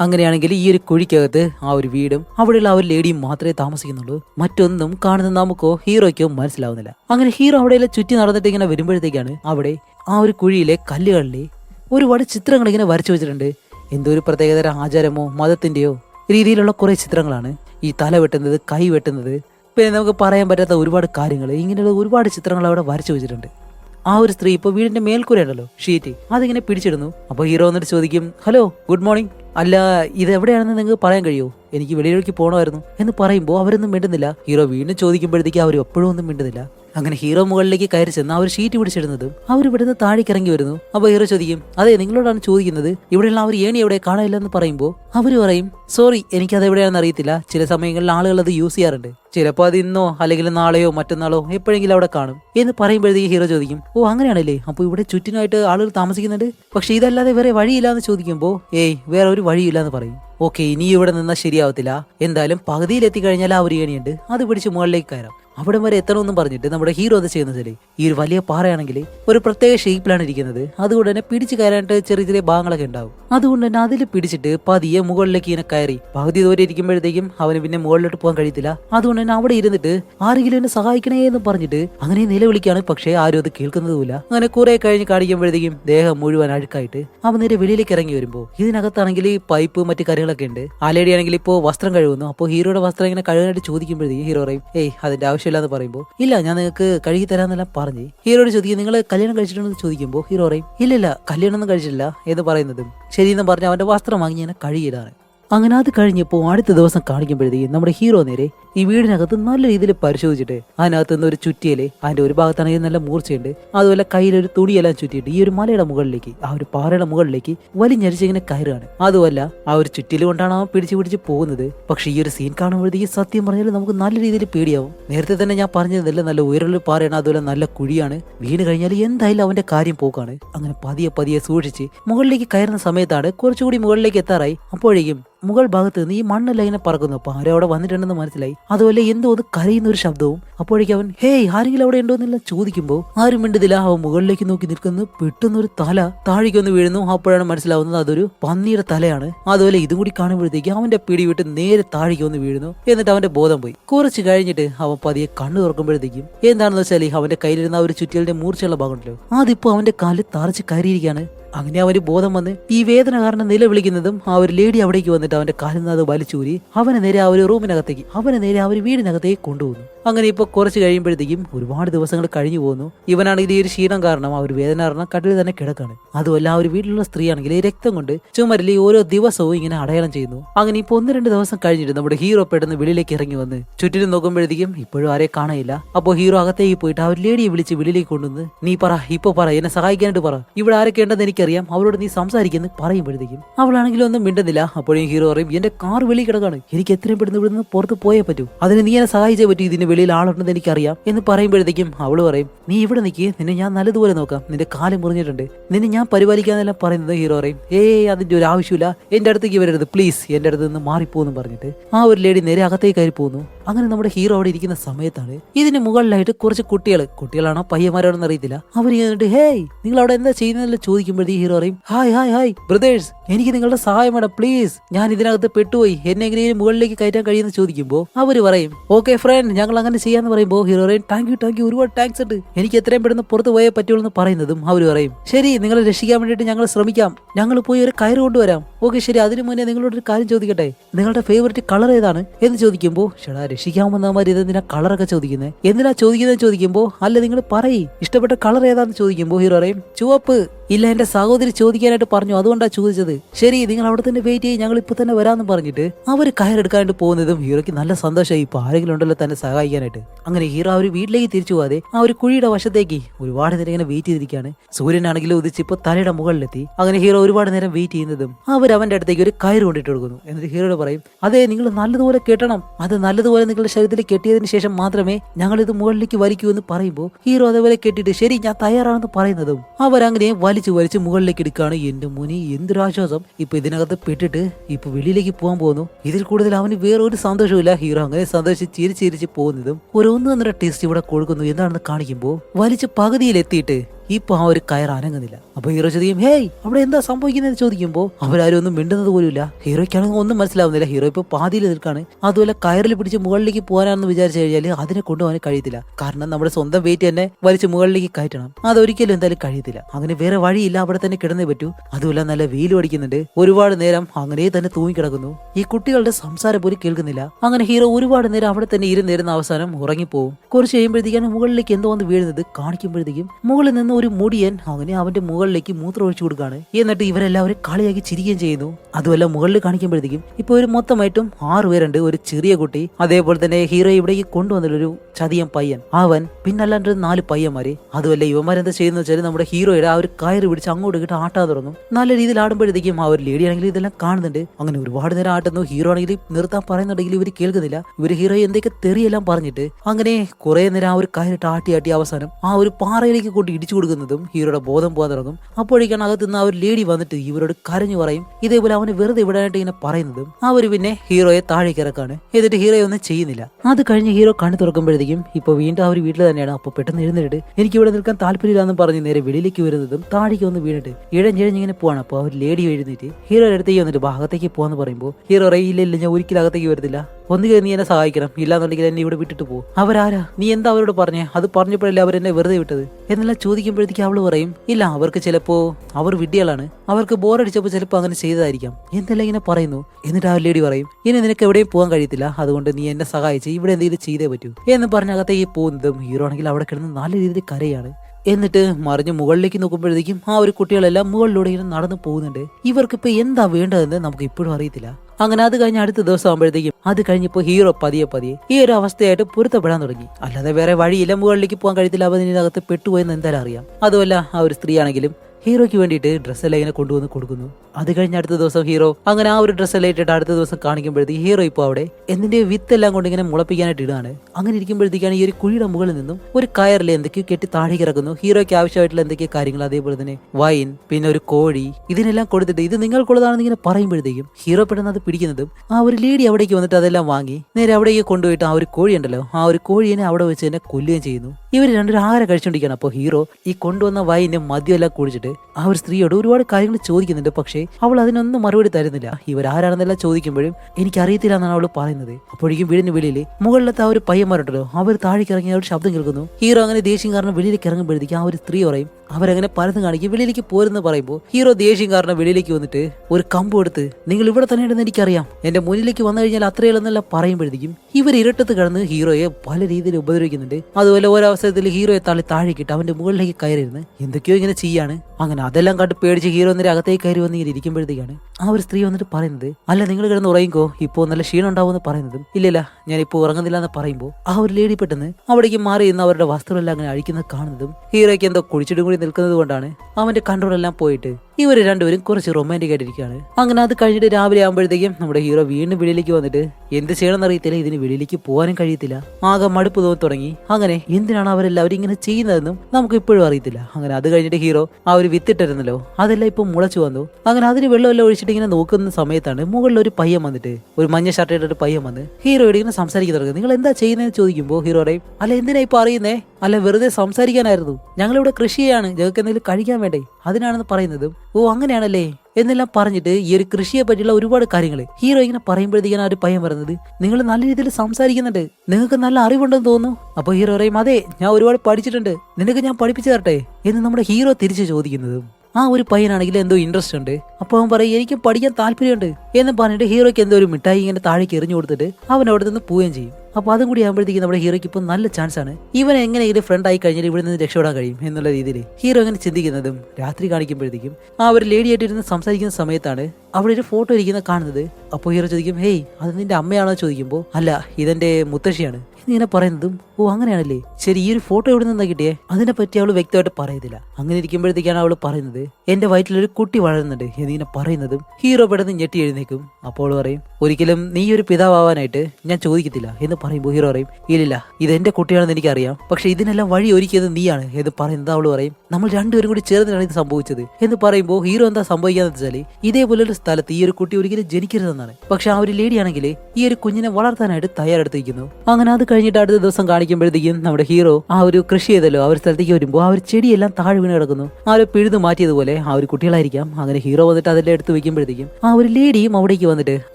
അങ്ങനെയാണെങ്കിൽ ഈ ഒരു കുഴിക്കകത്ത് ആ ഒരു വീടും അവിടെയുള്ള ആ ഒരു ലേഡിയും മാത്രമേ താമസിക്കുന്നുള്ളൂ. മറ്റൊന്നും കാണുന്ന നമുക്കോ ഹീറോയ്ക്കോ മനസ്സിലാവുന്നില്ല. അങ്ങനെ ഹീറോ അവിടെയെല്ലാം ചുറ്റി നടന്നിട്ട് ഇങ്ങനെ വരുമ്പോഴത്തേക്കാണ് അവിടെ ആ ഒരു കുഴിയിലെ കല്ലുകളിലെ ഒരുപാട് ചിത്രങ്ങൾ ഇങ്ങനെ വരച്ചു വെച്ചിട്ടുണ്ട്. എന്തോ ഒരു പ്രത്യേകതര ആചാരമോ മതത്തിന്റെയോ രീതിയിലുള്ള കുറേ ചിത്രങ്ങളാണ്. ഈ തല വെട്ടുന്നത് കൈ വെട്ടുന്നത്. പിന്നെ നമുക്ക് പറയാൻ പറ്റാത്ത ഒരുപാട് കാര്യങ്ങൾ ഇങ്ങനെയുള്ള ഒരുപാട് ചിത്രങ്ങൾ അവിടെ വരച്ചു വെച്ചിട്ടുണ്ട്. ആ ഒരു സ്ത്രീ ഇപ്പൊ വീടിന്റെ മേൽക്കൂരണ്ടല്ലോ ഷീറ്റ്. അതിങ്ങനെ പിടിച്ചിടുന്നു. അപ്പൊ ഹീറോ എന്നിട്ട് ചോദിക്കും ഹലോ ഗുഡ് മോർണിംഗ്. അല്ല ഇത് എവിടെയാണെന്ന് നിങ്ങൾക്ക് പറയാൻ കഴിയുമോ എനിക്ക് വെളിയിലേക്ക് പോകണമായിരുന്നു എന്ന് പറയുമ്പോൾ അവരൊന്നും മിണ്ടുന്നില്ല. ഹീറോ വീണ്ടും ചോദിക്കുമ്പോഴത്തേക്ക് അവർ എപ്പോഴും ഒന്നും മിണ്ടുന്നില്ല. അങ്ങനെ ഹീറോ മുകളിലേക്ക് കയറി ചെന്ന് അവർ ഷീറ്റ് പിടിച്ചിടുന്നത് അവർ ഇവിടുന്ന് താഴേക്ക് ഇറങ്ങി വരുന്നു. അപ്പോൾ ഹീറോ ചോദിക്കും അതെ നിങ്ങളോടാണ് ചോദിക്കുന്നത്. ഇവിടെയുള്ള അവർ ഏണി എവിടെ? കാണാനില്ലെന്ന് പറയുമ്പോൾ അവർ പറയും സോറി എനിക്കത് എവിടെയാണെന്ന് അറിയത്തില്ല. ചില സമയങ്ങളിൽ ആളുകൾ അത് യൂസ് ചെയ്യാറുണ്ട്. ചിലപ്പോൾ അത് ഇന്നോ അല്ലെങ്കിൽ നാളെയോ മറ്റന്നാളോ എപ്പോഴെങ്കിലും അവിടെ കാണും. എന്ന് പറയുമ്പോഴത്തേക്ക് ഹീറോ ചോദിക്കും ഓ അങ്ങനെയാണല്ലേ? അപ്പോൾ ഇവിടെ ചുറ്റിനായിട്ട് ആളുകൾ താമസിക്കുന്നുണ്ട്? പക്ഷെ ഇതല്ലാതെ വേറെ വഴിയില്ല എന്ന് ചോദിക്കുമ്പോൾ ഏയ് വേറെ ഒരു വഴിയില്ല എന്ന് പറയും. ഓക്കെ ഇനി ഇവിടെ നിന്നാൽ ശരിയാവത്തില്ല. എന്തായാലും പകുതിയിൽ എത്തിക്കഴിഞ്ഞാൽ ആ ഒരു ഏണിയുണ്ട്. അത് പിടിച്ച് മുകളിലേക്ക് കയറാം. അവിടെ വരെ എത്തണമെന്നും പറഞ്ഞിട്ട് നമ്മുടെ ഹീറോ അത് ചെയ്യുന്നത് ഈ ഒരു വലിയ പാറയാണെങ്കിൽ ഒരു പ്രത്യേക ഷേപ്പിലാണ് ഇരിക്കുന്നത്. അതുകൊണ്ട് തന്നെ പിടിച്ച് കയറാനായിട്ട് ചെറിയ ചെറിയ ഭാഗങ്ങളൊക്കെ ഉണ്ടാവും. അതുകൊണ്ട് തന്നെ അതിൽ പിടിച്ചിട്ട് പതിയെ മുകളിലേക്ക് ഇങ്ങനെ കയറി. പകുതി ദൂരെ ഇരിക്കുമ്പോഴത്തേക്കും അവന് പിന്നെ മുകളിലോട്ട് പോകാൻ കഴിയത്തില്ല. അതുകൊണ്ട് തന്നെ അവിടെ ഇരുന്നിട്ട് ആരെങ്കിലും എന്നെ സഹായിക്കണേ എന്ന് പറഞ്ഞിട്ട് അങ്ങനെ നിലവിളിക്കാണ്. പക്ഷേ ആരും അത് കേൾക്കുന്നതുമില്ല. അങ്ങനെ കുറെ കഴിഞ്ഞ് കാണിക്കുമ്പോഴത്തേക്കും ദേഹം മുഴുവൻ അഴുക്കായിട്ട് അവൻ നേരെ വെളിയിലേക്ക് ഇറങ്ങി വരുമ്പോൾ ഇതിനകത്താണെങ്കിൽ പൈപ്പ് മറ്റു കാര്യങ്ങളൊക്കെ ഉണ്ട്. ആലേടി ആണെങ്കിൽ ഇപ്പോൾ വസ്ത്രം കഴുകുന്നു. അപ്പോൾ ഹീറോയുടെ വസ്ത്രം ഇങ്ങനെ കഴുകാനായിട്ട് ചോദിക്കുമ്പോഴത്തേക്കും ഹീറോ പറയും ഏയ് അതിന്റെ ആവശ്യമില്ല എന്ന് പറയുമ്പോൾ ഇല്ല ഞാൻ നിങ്ങൾക്ക് കഴുകി തരാന്നെല്ലാം പറഞ്ഞ് ഹീറോയോട് ചോദിക്കും നിങ്ങൾ കല്യാണം കഴിച്ചിട്ടുണ്ടെന്ന് ചോദിക്കുമ്പോൾ ഹീറോ പറയും ഇല്ലില്ല കല്യാണം ഒന്നും കഴിച്ചിട്ടില്ല എന്ന് പറയുന്നതും. ശരിയെന്ന് പറഞ്ഞ് അവന്റെ വസ്ത്രം വാങ്ങി ഞാൻ കഴുകിയിടാറ്. അങ്ങനെ അത് കഴിഞ്ഞപ്പോൾ അടുത്ത ദിവസം കാണിക്കുമ്പോഴത്തേക്കും നമ്മുടെ ഹീറോ നേരെ ഈ വീടിനകത്ത് നല്ല രീതിയിൽ പരിശോധിച്ചിട്ട് അതിനകത്ത് നിന്ന് ഒരു ചുറ്റിയൽ അതിന്റെ ഒരു ഭാഗത്താണെങ്കിൽ നല്ല മൂർച്ചയുണ്ട്. അതുപോലെ കയ്യിലൊരു തുണിയെല്ലാം ചുറ്റിയിട്ട് ഈ ഒരു മലയുടെ മുകളിലേക്ക് ആ ഒരു പാറയുടെ മുകളിലേക്ക് വലിയ ഇങ്ങനെ കയറുകയാണ്. അതുമല്ല ആ ഒരു ചുറ്റിൽ കൊണ്ടാണ് അവൻ പിടിച്ച് പിടിച്ച് പോകുന്നത്. പക്ഷെ ഈ ഒരു സീൻ കാണുമ്പോഴത്തേക്ക് സത്യം പറഞ്ഞാൽ നമുക്ക് നല്ല രീതിയിൽ പേടിയാവും. നേരത്തെ തന്നെ ഞാൻ പറഞ്ഞതല്ല നല്ല ഉയരമുള്ള പാറയാണ് അതുപോലെ നല്ല കുഴിയാണ്. വീണ് കഴിഞ്ഞാൽ എന്തായാലും അവന്റെ കാര്യം പോക്കാണ്. അങ്ങനെ പതിയെ പതിയെ സൂക്ഷിച്ച് മുകളിലേക്ക് കയറുന്ന സമയത്താണ് കുറച്ചുകൂടി മുകളിലേക്ക് എത്താറായി. അപ്പോഴേക്കും മുകൾ ഭാഗത്ത് നിന്ന് ഈ മണ്ണെല്ലാം ഇങ്ങനെ പറക്കുന്നു. അപ്പൊ ആരും അവിടെ വന്നിട്ടുണ്ടെന്ന് മനസ്സിലായി. അതുപോലെ എന്തോ ഒന്ന് കരയുന്ന ഒരു ശബ്ദവും. അപ്പോഴേക്കും അവൻ ഹേയ് ആരെങ്കിലും അവിടെ ഉണ്ടോ എന്നെല്ലാം? ചോദിക്കുമ്പോൾ ആരും മിണ്ടതില്ല. അവൻ മുകളിലേക്ക് നോക്കി നിൽക്കുന്നു. പെട്ടെന്ന് ഒരു തല താഴേക്ക് ഒന്ന് വീഴുന്നു. അപ്പോഴാണ് മനസ്സിലാവുന്നത് അതൊരു പന്നിയുടെ തലയാണ്. അതുപോലെ ഇതും കൂടി കാണുമ്പോഴത്തേക്ക് അവന്റെ പിടി വിട്ട് നേരെ താഴേക്ക് ഒന്ന് വീഴുന്നു. എന്നിട്ട് അവന്റെ ബോധം പോയി. കുറച്ച് കഴിഞ്ഞിട്ട് അവൻ പതിയെ കണ്ണു തുറക്കുമ്പോഴത്തേക്കും എന്താണെന്ന് വെച്ചാൽ അവന്റെ കയ്യിലിരുന്ന ആ ഒരു ചുറ്റിയലിന്റെ മൂർച്ചയുള്ള ഭാഗമുണ്ടല്ലോ. അതിപ്പോ അവന്റെ കാലിൽ തറച്ച് കയറിയിരിക്കുകയാണ്. അങ്ങനെ അവന് ബോധം വന്ന് ഈ വേദന കാരണം നിലവിളിക്കുന്നതും ആ ഒരു ലേഡി അവിടേക്ക് വന്നിട്ട് അവന്റെ കാലിൽ നിന്ന് അത് വലിച്ചൂരി അവനെ നേരെ ആ ഒരു റൂമിനകത്തേക്ക് അവനെ നേരെ ആ ഒരു വീടിനകത്തേക്ക് കൊണ്ടുപോകുന്നു. അങ്ങനെ ഇപ്പൊ കുറച്ച് കഴിയുമ്പോഴത്തേക്കും ഒരുപാട് ദിവസങ്ങൾ കഴിഞ്ഞു പോകുന്നു. ഇവനാണെങ്കിൽ ഈ ഒരു ക്ഷീണം കാരണം ആ ഒരു വേദന കാരണം കട്ടിൽ തന്നെ കിടക്കാണ്. അതുമല്ല ആ ഒരു വീട്ടിലുള്ള സ്ത്രീ ആണെങ്കിൽ ഈ രക്തം കൊണ്ട് ചുമരിൽ ഓരോ ദിവസവും ഇങ്ങനെ അടയാളം ചെയ്യുന്നു. അങ്ങനെ ഇപ്പൊ ഒന്ന് രണ്ട് ദിവസം കഴിഞ്ഞിട്ട് നമ്മുടെ ഹീറോ പെട്ടെന്ന് വെളിയിലേക്ക് ഇറങ്ങി വന്ന് ചുറ്റിനും നോക്കുമ്പോഴത്തേക്കും ഇപ്പോഴും ആരെ കാണാനില്ല. അപ്പോൾ ഹീറോ അകത്തേക്ക് പോയിട്ട് ആ ഒരു ലേഡിയെ വിളിച്ച് വെളിയിലേക്ക് കൊണ്ടുവന്ന് നീ പറ ഇപ്പൊ പറ എന്നെ സഹായിക്കാനായിട്ട് പറ. ഇവിടെ ആരൊക്കെ ഉണ്ടെന്ന് എനിക്കറിയാം. അവരോട് നീ സംസാരിക്കുന്നു പറയുമ്പോഴത്തേക്കും അവളാണെങ്കിലും ഒന്നും മിണ്ടുന്നില്ല. അപ്പോഴും ഹീറോ പറയും എന്റെ കാർ വെളി കിടക്കാണ്. എനിക്ക് എത്രയും പെട്ടെന്ന് ഇവിടുന്ന് പുറത്ത് പോയേ പറ്റൂ. അതിന് നീ എന്നെ സഹായിച്ചേ പറ്റൂ ഇതിന് വെളിയിൽ ആളുണ്ടെന്ന് എനിക്കറിയാം എന്ന് പറയുമ്പോഴത്തേക്കും അവൾ പറയും നീ ഇവിടെ നിൽക്കി നിന്നെ ഞാൻ നല്ലതുപോലെ നോക്കാം. നിന്റെ കാലം മുറിഞ്ഞിട്ടുണ്ട്. നിന്നെ ഞാൻ പരിപാലിക്കാന്നെല്ലാം പറയുന്നത് ഹീറോ പറയും. ഏയ് അതിന്റെ ഒരു ആവശ്യമില്ല. എന്റെ അടുത്തേക്ക് വരരുത്. പ്ലീസ് എന്റെ അടുത്ത് നിന്ന് മാറിപ്പോന്ന് പറഞ്ഞിട്ട് ആ ഒരു ലേഡി നേരെ അകത്തേക്ക് കയറി പോകുന്നു അങ്ങനെ നമ്മുടെ ഹീറോ അവിടെ ഇരിക്കുന്ന സമയത്താണ് ഇതിന് മുകളിലായിട്ട് കുറച്ച് കുട്ടികൾ കുട്ടികളാണോ? പയ്യന്മാരാണോ അറിയത്തില്ല. അവർ എന്നിട്ട് ഹേയ് നിങ്ങൾ അവിടെ എന്താ ചെയ്യുന്നതെന്ന് ചോദിക്കുമ്പോഴത്തേക്ക് ഹീറോ പറയും ഹായ് ഹായ് ഹായ് ബ്രദേഴ്സ് എനിക്ക് നിങ്ങളുടെ സഹായം വേണം പ്ലീസ് ഞാൻ ഇതിനകത്ത് പെട്ടുപോയി. എന്നെ എങ്ങനെയും മുകളിലേക്ക് കയറ്റാൻ കഴിയുമെന്ന് ചോദിക്കുമ്പോൾ അവർ പറയും ഓക്കെ ഫ്രണ്ട് ഞങ്ങൾ അങ്ങനെ ചെയ്യാന്ന് പറയുമ്പോൾ ഹീറോ പറയും താങ്ക് യു താങ്ക് യു ഒരുപാട് താങ്ക്സ് ഉണ്ട്. എനിക്ക് എത്രയും പെട്ടെന്ന് പുറത്ത് പോയേ പറ്റുള്ളൂ എന്ന് പറയുന്നതും അവർ പറയും. ശരി നിങ്ങളെ രക്ഷിക്കാൻ വേണ്ടിയിട്ട് ഞങ്ങൾ ശ്രമിക്കാം. ഞങ്ങൾ പോയി ഒരു കയറ് കൊണ്ടുവരാം. ഓക്കെ ശരി അതിനു മുന്നേ നിങ്ങളോട് ഒരു കാര്യം ചോദിക്കട്ടെ? നിങ്ങളുടെ ഫേവറേറ്റ് കളർ ഏതാണ്? എന്ന് ചോദിക്കുമ്പോൾ ഷടാ രക്ഷിക്കാൻ വന്നമാര് ഇതെന്തിനാ കളറൊക്കെ ചോദിക്കുന്നത് എന്തിനാ ചോദിക്കുന്നത് ചോദിക്കുമ്പോൾ അല്ല നിങ്ങൾ പറയും. ഇഷ്ടപ്പെട്ട കളർ ഏതാന്ന് ചോദിക്കുമ്പോൾ ഹീറോ പറയും ചുവപ്പ്. ഇല്ല എന്റെ സഹോദരി ചോദിക്കാനായിട്ട് പറഞ്ഞു. അതുകൊണ്ടാണ് ചോദിച്ചത്. ശരി നിങ്ങൾ അവിടെ തന്നെ വെയിറ്റ് ചെയ്യും ഞങ്ങൾ ഇപ്പൊ തന്നെ വരാന്ന് പറഞ്ഞിട്ട് അവർ കയറെടുക്കാനായിട്ട് പോകുന്നതും ഹീറോയ്ക്ക് നല്ല സന്തോഷമായി. ഇപ്പൊ ആരെങ്കിലും ഉണ്ടല്ലോ തന്നെ സഹായിക്കാനായിട്ട്. അങ്ങനെ ഹീറോ അവർ വീട്ടിലേക്ക് തിരിച്ചു പോകാതെ ആ ഒരു കുഴിയുടെ വശത്തേക്ക് ഒരുപാട് നേരം ഇങ്ങനെ വെയിറ്റ് ചെയ്തിരിക്കുകയാണ്. സൂര്യനാണെങ്കിലും ഉദിച്ച് ഇപ്പൊ തലയുടെ മുകളിലെത്തി. അങ്ങനെ ഹീറോ ഒരുപാട് നേരം വെയിറ്റ് ചെയ്യുന്നതും അവർ അവന്റെ അടുത്തേക്ക് ഒരു കയറ് കൊണ്ടിട്ട് കൊടുക്കുന്നു. എന്നിട്ട് ഹീറോയോട് പറയും അതെ നിങ്ങൾ നല്ലതുപോലെ കെട്ടണം. അത് നല്ലതുപോലെ നിങ്ങളുടെ ശരീരത്തിൽ കെട്ടിയതിന് ശേഷം മാത്രമേ ഞങ്ങൾ ഇത് മുകളിലേക്ക് വലിക്കൂ എന്ന് പറയുമ്പോൾ ഹീറോ അതേപോലെ കെട്ടിയിട്ട് ശരി ഞാൻ തയ്യാറാണെന്ന് പറയുന്നതും അവരങ്ങനെ വലിച്ചു വലിച്ച് മുകളിലേക്ക് എടുക്കുകയാണ് എന്റെ മുനി. എന്തൊരാശ്വാസം. ഇപ്പൊ ഇതിനകത്ത് പെട്ടിട്ട് ഇപ്പൊ വെളിയിലേക്ക് പോകാൻ പോകുന്നു. ഇതിൽ കൂടുതൽ അവന് വേറെ ഒരു സന്തോഷമില്ല ഹീറോ അങ്ങനെ സന്തോഷിച്ച് ചിരിച്ചിരിച്ച് ചിരിച്ച് പോകുന്നതും ഒരു ഒന്ന് ടേസ്റ്റ് ഇവിടെ കൊടുക്കുന്നു. എന്താണെന്ന് കാണിക്കുമ്പോൾ വലിച്ച് പകുതിയിലെത്തിയിട്ട് ഇപ്പൊ ആ ഒരു കയർ അനങ്ങുന്നില്ല. അപ്പൊ ഹീറോ ചോദിക്കും ഹേയ് അവിടെ എന്താ സംഭവിക്കുന്നത് ചോദിക്കുമ്പോൾ അവരാരും ഒന്നും മിണ്ടുന്നത് പോലുമില്ല. ഹീറോയ്ക്കാണെങ്കിൽ ഒന്നും മനസ്സിലാവുന്നില്ല. ഹീറോ ഇപ്പൊ പാതിയിൽ നിൽക്കാണ്. അതുപോലെ കയറിൽ പിടിച്ച് മുകളിലേക്ക് പോകാനാണെന്ന് വിചാരിച്ചു കഴിഞ്ഞാൽ അതിനെ കൊണ്ടുപോകാൻ കഴിയത്തില്ല. കാരണം നമ്മുടെ സ്വന്തം വെയിറ്റ് തന്നെ വലിച്ച് മുകളിലേക്ക് കയറ്റണം. അതൊരിക്കലും എന്തായാലും കഴിയത്തില്ല. അങ്ങനെ വേറെ വഴിയില്ല അവിടെ തന്നെ കിടന്നേ പറ്റൂ. അതുമല്ല നല്ല വെയിൽ അടിക്കുന്നുണ്ട്. ഒരുപാട് നേരം അങ്ങനെ തന്നെ തൂങ്ങിക്കിടക്കുന്നു. ഈ കുട്ടികളുടെ സംസാരം പോലും കേൾക്കുന്നില്ല. അങ്ങനെ ഹീറോ ഒരുപാട് നേരം അവിടെ തന്നെ ഇരുന്നിരുന്ന അവസാനം ഉറങ്ങിപ്പോവും. കുറച്ച് കഴിയുമ്പോഴത്തേക്കാണ് മുകളിലേക്ക് എന്തോ വന്ന് വീഴുന്നത് കാണിക്കുമ്പോഴത്തേക്കും മുകളിൽ നിന്ന് ഒരു മുടിയൻ അങ്ങനെ അവന്റെ മുകളിലേക്ക് മൂത്രം ഒഴിച്ചു കൊടുക്കുകയാണ്. എന്നിട്ട് ഇവരെല്ലാവരും കളിയാക്കി ചിരിക്കുകയും ചെയ്യുന്നു. അതുമല്ല മുകളിൽ കാണിക്കുമ്പോഴത്തേക്കും ഇപ്പൊ ഒരു മൊത്തമായിട്ടും ആറ് പേരുണ്ട്. ഒരു ചെറിയ കുട്ടി അതേപോലെ തന്നെ ഹീറോ ഇവിടേക്ക് കൊണ്ടുവന്നൊരു ചതിയൻ പയ്യൻ. അവൻ പിന്നല്ലാണ്ട് നാല് പയ്യന്മാര്. അതുമല്ല ഇവന്മാരെന്താ ചെയ്യുന്ന വെച്ചാൽ നമ്മുടെ ഹീറോയുടെ ആ ഒരു കയറ് പിടിച്ച് അങ്ങോട്ട് ഇങ്ങോട്ട് ആട്ടാൻ തുടങ്ങും. നല്ല രീതിയിൽ ആടുമ്പോഴത്തേക്കും ആ ഒരു ലേഡി ആണെങ്കിൽ ഇതെല്ലാം കാണുന്നുണ്ട്. അങ്ങനെ ഒരുപാട് നേരം ആട്ടുന്നു. ഹീറോ ആണെങ്കിൽ നിർത്താൻ പറയുന്നുണ്ടെങ്കിൽ ഇവർ കേൾക്കുന്നില്ല. ഇവർ ഹീറോ എന്തൊക്കെ തെറിയെല്ലാം പറഞ്ഞിട്ട് അങ്ങനെ കുറെ നേരം ആ ഒരു കയറിട്ട് ആട്ടി ആട്ടി അവസാനം ആ ഒരു പാറയിലേക്ക് കൊണ്ട് ഇടിച്ചു കൊടുക്കുന്നതും ഹീറോയുടെ ബോധം പോകാൻ തുടങ്ങും. അപ്പോഴേക്കാണ് അകത്ത് നിന്ന് ആ ഒരു ലേഡി വന്നിട്ട് ഇവരോട് കരഞ്ഞു പറയും. ഇതേപോലെ അവനെ വെറുതെ വിടാനായിട്ട് ഇങ്ങനെ പറയുന്നതും അവർ പിന്നെ ഹീറോയെ താഴേക്ക് ഇറക്കാണ്. എന്നിട്ട് ഹീറോയെ ഒന്നും ചെയ്യുന്നില്ല. അത് കഴിഞ്ഞ് ഹീറോ കണ്ണു തുറക്കുമ്പോഴത്തേക്കും ഇപ്പൊ വീണ്ടും ആ ഒരു വീട്ടിൽ തന്നെയാണ്. അപ്പൊ പെട്ടെന്ന് എഴുന്നേറ്റ് എനിക്ക് ഇവിടെ നിൽക്കാൻ താല്പര്യമില്ലാന്ന് പറഞ്ഞ് നേരെ വെളിയിലേക്ക് വരുന്നതും താഴേക്ക് വന്ന് വീണിട്ട് ഇഴഞ്ഞിഴഞ്ഞിങ്ങനെ പോവാണ്. അപ്പൊ ഒരു ലേഡി എഴുന്നേറ്റ് ഹീറോയുടെ അടുത്തേക്ക് വന്നിട്ട് ഭാഗത്തേക്ക് പോവാന്ന് പറയുമ്പോൾ ഹീറോ ഇല്ല ഇല്ല ഞാൻ ഒരിക്കലും അകത്തേക്ക് വരുന്നില്ല ഒന്നുകിൽ നീ എന്നെ സഹായിക്കണം. ഇല്ലാന്നുണ്ടെങ്കിൽ എന്നെ ഇവിടെ വിട്ടിട്ട് പോകും അവരാരാ? നീ എന്താ അവരോട് പറഞ്ഞേ? അത് പറഞ്ഞപ്പോഴല്ലേ അവരെന്നെ വെറുതെ വിട്ടത്? എന്നെല്ലാം ചോദിക്കുമ്പോഴത്തേക്ക് അവൾ പറയും ഇല്ല അവർക്ക് ചിലപ്പോ അവർ വിഡ്ഢികളാണ്. അവർക്ക് ബോറടിച്ചപ്പോൾ ചിലപ്പോ അങ്ങനെ ചെയ്തതായിരിക്കാം. എന്തെല്ലാം ഇങ്ങനെ പറയുന്നു? എന്നിട്ട് ആ ലേഡി പറയും ഇനി നിനക്ക് എവിടെയും പോകാൻ കഴിയത്തില്ല. അതുകൊണ്ട് നീ എന്നെ സഹായിച്ച് ഇവിടെ എന്തെങ്കിലും ചെയ്തേ പറ്റൂ. എന്ന് പറഞ്ഞകത്തെ ഈ പോകുന്നതും ഹീറോ ആണെങ്കിൽ അവിടെ കിടന്ന് നല്ല രീതിയിൽ കരയാണ്. എന്നിട്ട് മറിഞ്ഞ് മുകളിലേക്ക് നോക്കുമ്പോഴത്തേക്കും ആ ഒരു കുട്ടികളെല്ലാം മുകളിലൂടെ ഇങ്ങനെ നടന്നു പോകുന്നുണ്ട്. ഇവർക്കിപ്പോ എന്താ വേണ്ടതെന്ന് നമുക്ക് ഇപ്പോഴും അറിയത്തില്ല. അങ്ങനെ അത് കഴിഞ്ഞ് അടുത്ത ദിവസം ആകുമ്പോഴത്തേക്കും അത് കഴിഞ്ഞപ്പോൾ ഹീറോ പതിയെ പതിയെ ഈ ഒരു അവസ്ഥയായിട്ട് പൊരുത്തപ്പെടാൻ തുടങ്ങി. അല്ലാതെ വേറെ വഴിയില്ല. മുകളിലേക്ക് പോകാൻ കഴിയത്തില്ല. അവൻ ഇതിനകത്ത് പെട്ടുപോയെന്ന് എന്തായാലും അറിയാം. അതുമല്ല ആ ഒരു സ്ത്രീ ആണെങ്കിലും ഹീറോയ്ക്ക് വേണ്ടിയിട്ട് ഡ്രസ്സെല്ലാം ഇങ്ങനെ കൊണ്ടുവന്ന് കൊടുക്കുന്നു. അത് കഴിഞ്ഞ് അടുത്ത ദിവസം ഹീറോ അങ്ങനെ ആ ഒരു ഡ്രസ്സെല്ലാം ഇട്ടിട്ട് അടുത്ത ദിവസം കാണിക്കുമ്പോഴത്തേക്ക് ഹീറോ ഇപ്പോൾ അവിടെ എന്തിന്റെ വിത്തെല്ലാം കൊണ്ട് ഇങ്ങനെ മുളപ്പിക്കാനായിട്ട് ഇടുകയാണ്. അങ്ങനെ ഇരിക്കുമ്പോഴത്തേക്കാണ് ഈ ഒരു കുഴിയുടെ മുകളിൽ നിന്നും ഒരു കയറിൽ എന്തൊക്കെയോ കെട്ടി താഴേക്ക് ഇറക്കുന്നു. ഹീറോയ്ക്ക് ആവശ്യമായിട്ടുള്ള എന്തൊക്കെയോ കാര്യങ്ങൾ അതേപോലെ തന്നെ വൈൻ പിന്നെ ഒരു കോഴി ഇതിനെല്ലാം കൊടുത്തിട്ട് ഇത് നിങ്ങൾക്കുള്ളതാണെന്ന് ഇങ്ങനെ പറയുമ്പോഴത്തേക്കും ഹീറോ പെട്ടെന്ന് അത് പിടിക്കുന്നതും ആ ഒരു ലേഡി അവിടേക്ക് വന്നിട്ട് അതെല്ലാം വാങ്ങി നേരെ അവിടേക്ക് കൊണ്ടുപോയിട്ട് ആ ഒരു കോഴി ഉണ്ടല്ലോ ആ ഒരു കോഴിയെ അവിടെ വെച്ച് തന്നെ കൊല്ലുകയും ചെയ്യുന്നു. ഇവർ രണ്ടുപേരും ആഹാരം കഴിച്ചുകൊണ്ടിരിക്കുകയാണ് അപ്പോൾ ഹീറോ ഈ കൊണ്ടുവന്ന വൈനും മദ്യമെല്ലാം കുടിച്ചിട്ട് ആ ഒരു സ്ത്രീയോട് ഒരുപാട് കാര്യങ്ങൾ ചോദിക്കുന്നുണ്ട് പക്ഷേ അവൾ അതിനൊന്നും മറുപടി തരുന്നില്ല. ഇവർ ആരാണെന്നെല്ലാം ചോദിക്കുമ്പോഴും എനിക്കറിയത്തില്ല എന്നാണ് അവൾ പറയുന്നത്. അപ്പോഴേക്കും വീടിന് വെളിയിൽ മുകളിലത്തെ ആ ഒരു പയ്യന്മാരുണ്ടല്ലോ അവർ താഴേക്ക് ഇറങ്ങി ഒരു ശബ്ദം കേൾക്കുന്നു. ഹീറോ അങ്ങനെ ദേഷ്യം കാരണം വെളിയിലേക്ക് ഇറങ്ങുമ്പോഴത്തേക്ക് ആ ഒരു സ്ത്രീ പറയും അവരങ്ങനെ പലതും കാണിക്കും വെളിയിലേക്ക് പോരെന്ന് പറയുമ്പോൾ ഹീറോ ദേഷ്യം കാരണം വെളിയിലേക്ക് വന്നിട്ട് ഒരു കമ്പ് എടുത്ത് നിങ്ങൾ ഇവിടെ തന്നെ ഉണ്ടെന്ന് എനിക്കറിയാം. എന്റെ മുന്നിലേക്ക് വന്നു കഴിഞ്ഞാൽ അത്രയുള്ളെന്നല്ല പറയുമ്പോഴത്തേക്കും ഇവർ ഇരട്ടത്ത് കിടന്ന് ഹീറോയെ പല രീതിയിൽ ഉപദ്രവിക്കുന്നുണ്ട്. അതുപോലെ ഒരവസരത്തിൽ ഹീറോയെ തള്ളി താഴേക്കിട്ട് അവന്റെ മുകളിലേക്ക് കയറിയിരുന്ന് എന്തൊക്കെയോ ഇങ്ങനെ ചെയ്യാണ്. അങ്ങനെ അതെല്ലാം കണ്ട് പേടിച്ച് ഹീറോ നേരെ അകത്തേക്ക് കയറി വന്ന് ഇങ്ങനെ ഇരിക്കുമ്പോഴത്തേക്കാണ് ആ ഒരു സ്ത്രീ വന്നിട്ട് പറയുന്നത് അല്ല നിങ്ങൾ കിടന്ന് ഉറങ്ങിക്കോ. ഇപ്പോൾ നല്ല ക്ഷീണം ഉണ്ടാവുമെന്ന് പറയുന്നതും ഇല്ലല്ല ഞാൻ ഇപ്പോൾ ഉറങ്ങുന്നില്ല എന്ന് പറയുമ്പോൾ ആ ഒരു ലേഡി പെട്ടെന്ന് അവിടേക്ക് മാറി ഇന്ന് അവരുടെ വസ്ത്രമെല്ലാം അങ്ങനെ അഴിക്കുന്നത് കാണുന്നതും ഹീറോയ്ക്ക് എന്തോ കുഴിച്ചിടും കൂടി നിൽക്കുന്നത് കൊണ്ടാണ് അവന്റെ കൺട്രോൾ എല്ലാം പോയിട്ട് ഇവർ രണ്ടുപേരും കുറച്ച് റൊമാന്റിക് ആയിട്ടിരിക്കുകയാണ് അങ്ങനെ അത് കഴിഞ്ഞിട്ട് രാവിലെ ആകുമ്പോഴത്തേക്കും നമ്മുടെ ഹീറോ വീണ്ടും വെളിയിലേക്ക് വന്നിട്ട് എന്ത് ചെയ്യണമെന്ന് അറിയത്തില്ല ഇതിന് വെളിയിലേക്ക് പോകാനും കഴിയത്തില്ല. ആകെ മടുപ്പ് തോന്നി തുടങ്ങി. അങ്ങനെ എന്തിനാണ് അവരെല്ലാവരും ഇങ്ങനെ ചെയ്യുന്നതെന്നും നമുക്ക് ഇപ്പോഴും അറിയത്തില്ല. അങ്ങനെ അത് കഴിഞ്ഞിട്ട് ഹീറോ ആ ഒരു വിത്തിട്ടിരുന്നല്ലോ അതെല്ലാം ഇപ്പം മുളച്ചു വന്നു. അങ്ങനെ അതിന് വെള്ളമെല്ലാം ഒഴിച്ചിട്ട് ഇങ്ങനെ നോക്കുന്ന സമയത്താണ് മുകളിൽ ഒരു പയ്യൻ വന്നിട്ട് ഒരു മഞ്ഞ ഷർട്ട് ഇട്ടിട്ട് പയ്യൻ വന്ന് ഹീറോയോട് ഇങ്ങനെ സംസാരിക്കാൻ തുടങ്ങി. നിങ്ങൾ എന്താ ചെയ്യുന്നതെന്ന് ചോദിക്കുമ്പോൾ ഹീറോ അല്ല എന്തിനാ ഇപ്പൊ അറിയുന്നേ? അല്ല വെറുതെ സംസാരിക്കാനായിരുന്നു. ഞങ്ങളിവിടെ കൃഷിയാണ്. ഞങ്ങൾക്ക് എന്തെങ്കിലും കഴിക്കാൻ വേണ്ടേ? അതിനാണെന്ന് പറയുന്നത്. ഓ അങ്ങനെയാണല്ലേ? എന്നെല്ലാം പറഞ്ഞിട്ട് ഈ ഒരു കൃഷിയെ പറ്റിയുള്ള ഒരുപാട് കാര്യങ്ങൾ ഹീറോ ഇങ്ങനെ പറയുമ്പോഴത്തേക്കാണ് ആ ഒരു പയ്യൻ പറയുന്നത് നിങ്ങൾ നല്ല രീതിയിൽ സംസാരിക്കുന്നുണ്ട്. നിങ്ങൾക്ക് നല്ല അറിവുണ്ടെന്ന് തോന്നുന്നു. അപ്പൊ ഹീറോ പറയും അതെ ഞാൻ ഒരുപാട് പഠിച്ചിട്ടുണ്ട്. നിനക്ക് ഞാൻ പഠിപ്പിച്ചു തരട്ടെ? എന്ന് നമ്മുടെ ഹീറോ തിരിച്ചു ചോദിക്കുന്നതും. ആ ഒരു പയ്യനാണെങ്കിൽ എന്തോ ഇൻട്രസ്റ്റ് ഉണ്ട്. അപ്പൊ അവൻ പറയും എനിക്ക് പഠിക്കാൻ താല്പര്യമുണ്ട്. എന്ന് പറഞ്ഞിട്ട് ഹീറോയ്ക്ക് എന്തോ ഒരു മിഠായി ഇങ്ങനെ താഴേക്ക് എറിഞ്ഞു കൊടുത്തിട്ട് അവൻ അവിടെ നിന്ന് പോവുകയും ചെയ്യും. അപ്പൊ അതും കൂടി ആകുമ്പോഴത്തേക്കും നമ്മുടെ ഹീറോയ്ക്ക് ഇപ്പൊ നല്ല ചാൻസ് ആണ്. ഇവൻ എങ്ങനെയെങ്കിലും ഫ്രണ്ട് ആയി കഴിഞ്ഞാൽ ഇവിടെ നിന്ന് രക്ഷപ്പെടാൻ കഴിയും എന്നുള്ള രീതിയിൽ ഹീറോ അങ്ങനെ ചിന്തിക്കുന്നതും രാത്രി കാണിക്കുമ്പോഴത്തേക്കും ആ ഒരു ലേഡിയായിട്ട് ഇരുന്ന് സംസാരിക്കുന്ന സമയത്താണ് അവിടെ ഒരു ഫോട്ടോ ഇരിക്കുന്ന കാണുന്നത്. അപ്പോൾ ഹീറോ ചോദിക്കും ഹേയ് അത് നിന്റെ അമ്മയാണോ? ചോദിക്കുമ്പോൾ അല്ല ഇതെന്റെ മുത്തശ്ശിയാണ്. എന്നിങ്ങനെ പറയുന്നതും ഓ അങ്ങനെയാണല്ലേ? ശരി ഈ ഒരു ഫോട്ടോ എവിടെ നിന്നാ കിട്ടിയേ? അതിനെ പറ്റി അവൾ വ്യക്തമായിട്ട് പറയുന്നില്ല അങ്ങനെ ഇരിക്കുമ്പോഴത്തേക്കാണ് അവൾ പറയുന്നത് എന്റെ വയറ്റിലൊരു കുട്ടി വളരുന്നുണ്ട് എന്നിങ്ങനെ പറയുന്നതും ഹീറോ പെട്ടെന്ന് ഞെട്ടി എഴുന്നേക്കും അപ്പോൾ പറയും ഒരിക്കലും നീ ഒരു പിതാവാനായിട്ട് ഞാൻ ചോദിക്കത്തില്ല എന്ന് പറയുമ്പോൾ ഹീറോ പറയും ഇല്ലില്ല ഇത് എന്റെ കുട്ടിയാണെന്ന് എനിക്കറിയാം പക്ഷെ ഇതിനെല്ലാം വഴി ഒരുക്കിയത് നീയാണ് എന്ന് പറയുന്നത് അവൾ പറയും നമ്മൾ രണ്ടുപേരും കൂടി ചേർന്നിട്ടാണ് ഇത് സംഭവിച്ചത് എന്ന് പറയുമ്പോൾ ഹീറോ എന്താ സംഭവിക്കാന്ന് വെച്ചാൽ ഇതേപോലെ ഒരു സ്ഥലത്ത് ഈ ഒരു കുട്ടി ഒരിക്കലും ജനിക്കരുതെന്നാണ്. പക്ഷെ ആ ഒരു ലേഡി ആണെങ്കിൽ ഈ ഒരു കുഞ്ഞിനെ വളർത്താനായിട്ട് തയ്യാറെടുത്തിരിക്കുന്നു. അങ്ങനെ അത് കഴിഞ്ഞിട്ട് അടുത്ത ദിവസം കാണിക്കുമ്പോഴത്തേക്കും നമ്മുടെ ഹീറോ ആ ഒരു കൃഷി ചെയ്തല്ലോ ആ ഒരു സ്ഥലത്തേക്ക് വരുമ്പോൾ ആ ഒരു ചെടിയെല്ലാം താഴെ വീണ് കിടക്കുന്നു. ആ ഒരു പിഴുതു മാറ്റിയതുപോലെ ആ ഒരു കുട്ടികളായിരിക്കാം. അങ്ങനെ ഹീറോ വന്നിട്ട് അതിന്റെ എടുത്ത് വെക്കുമ്പോഴത്തേക്കും ആ ഒരു ലേഡിയും അവിടേക്ക് വന്നിട്ട്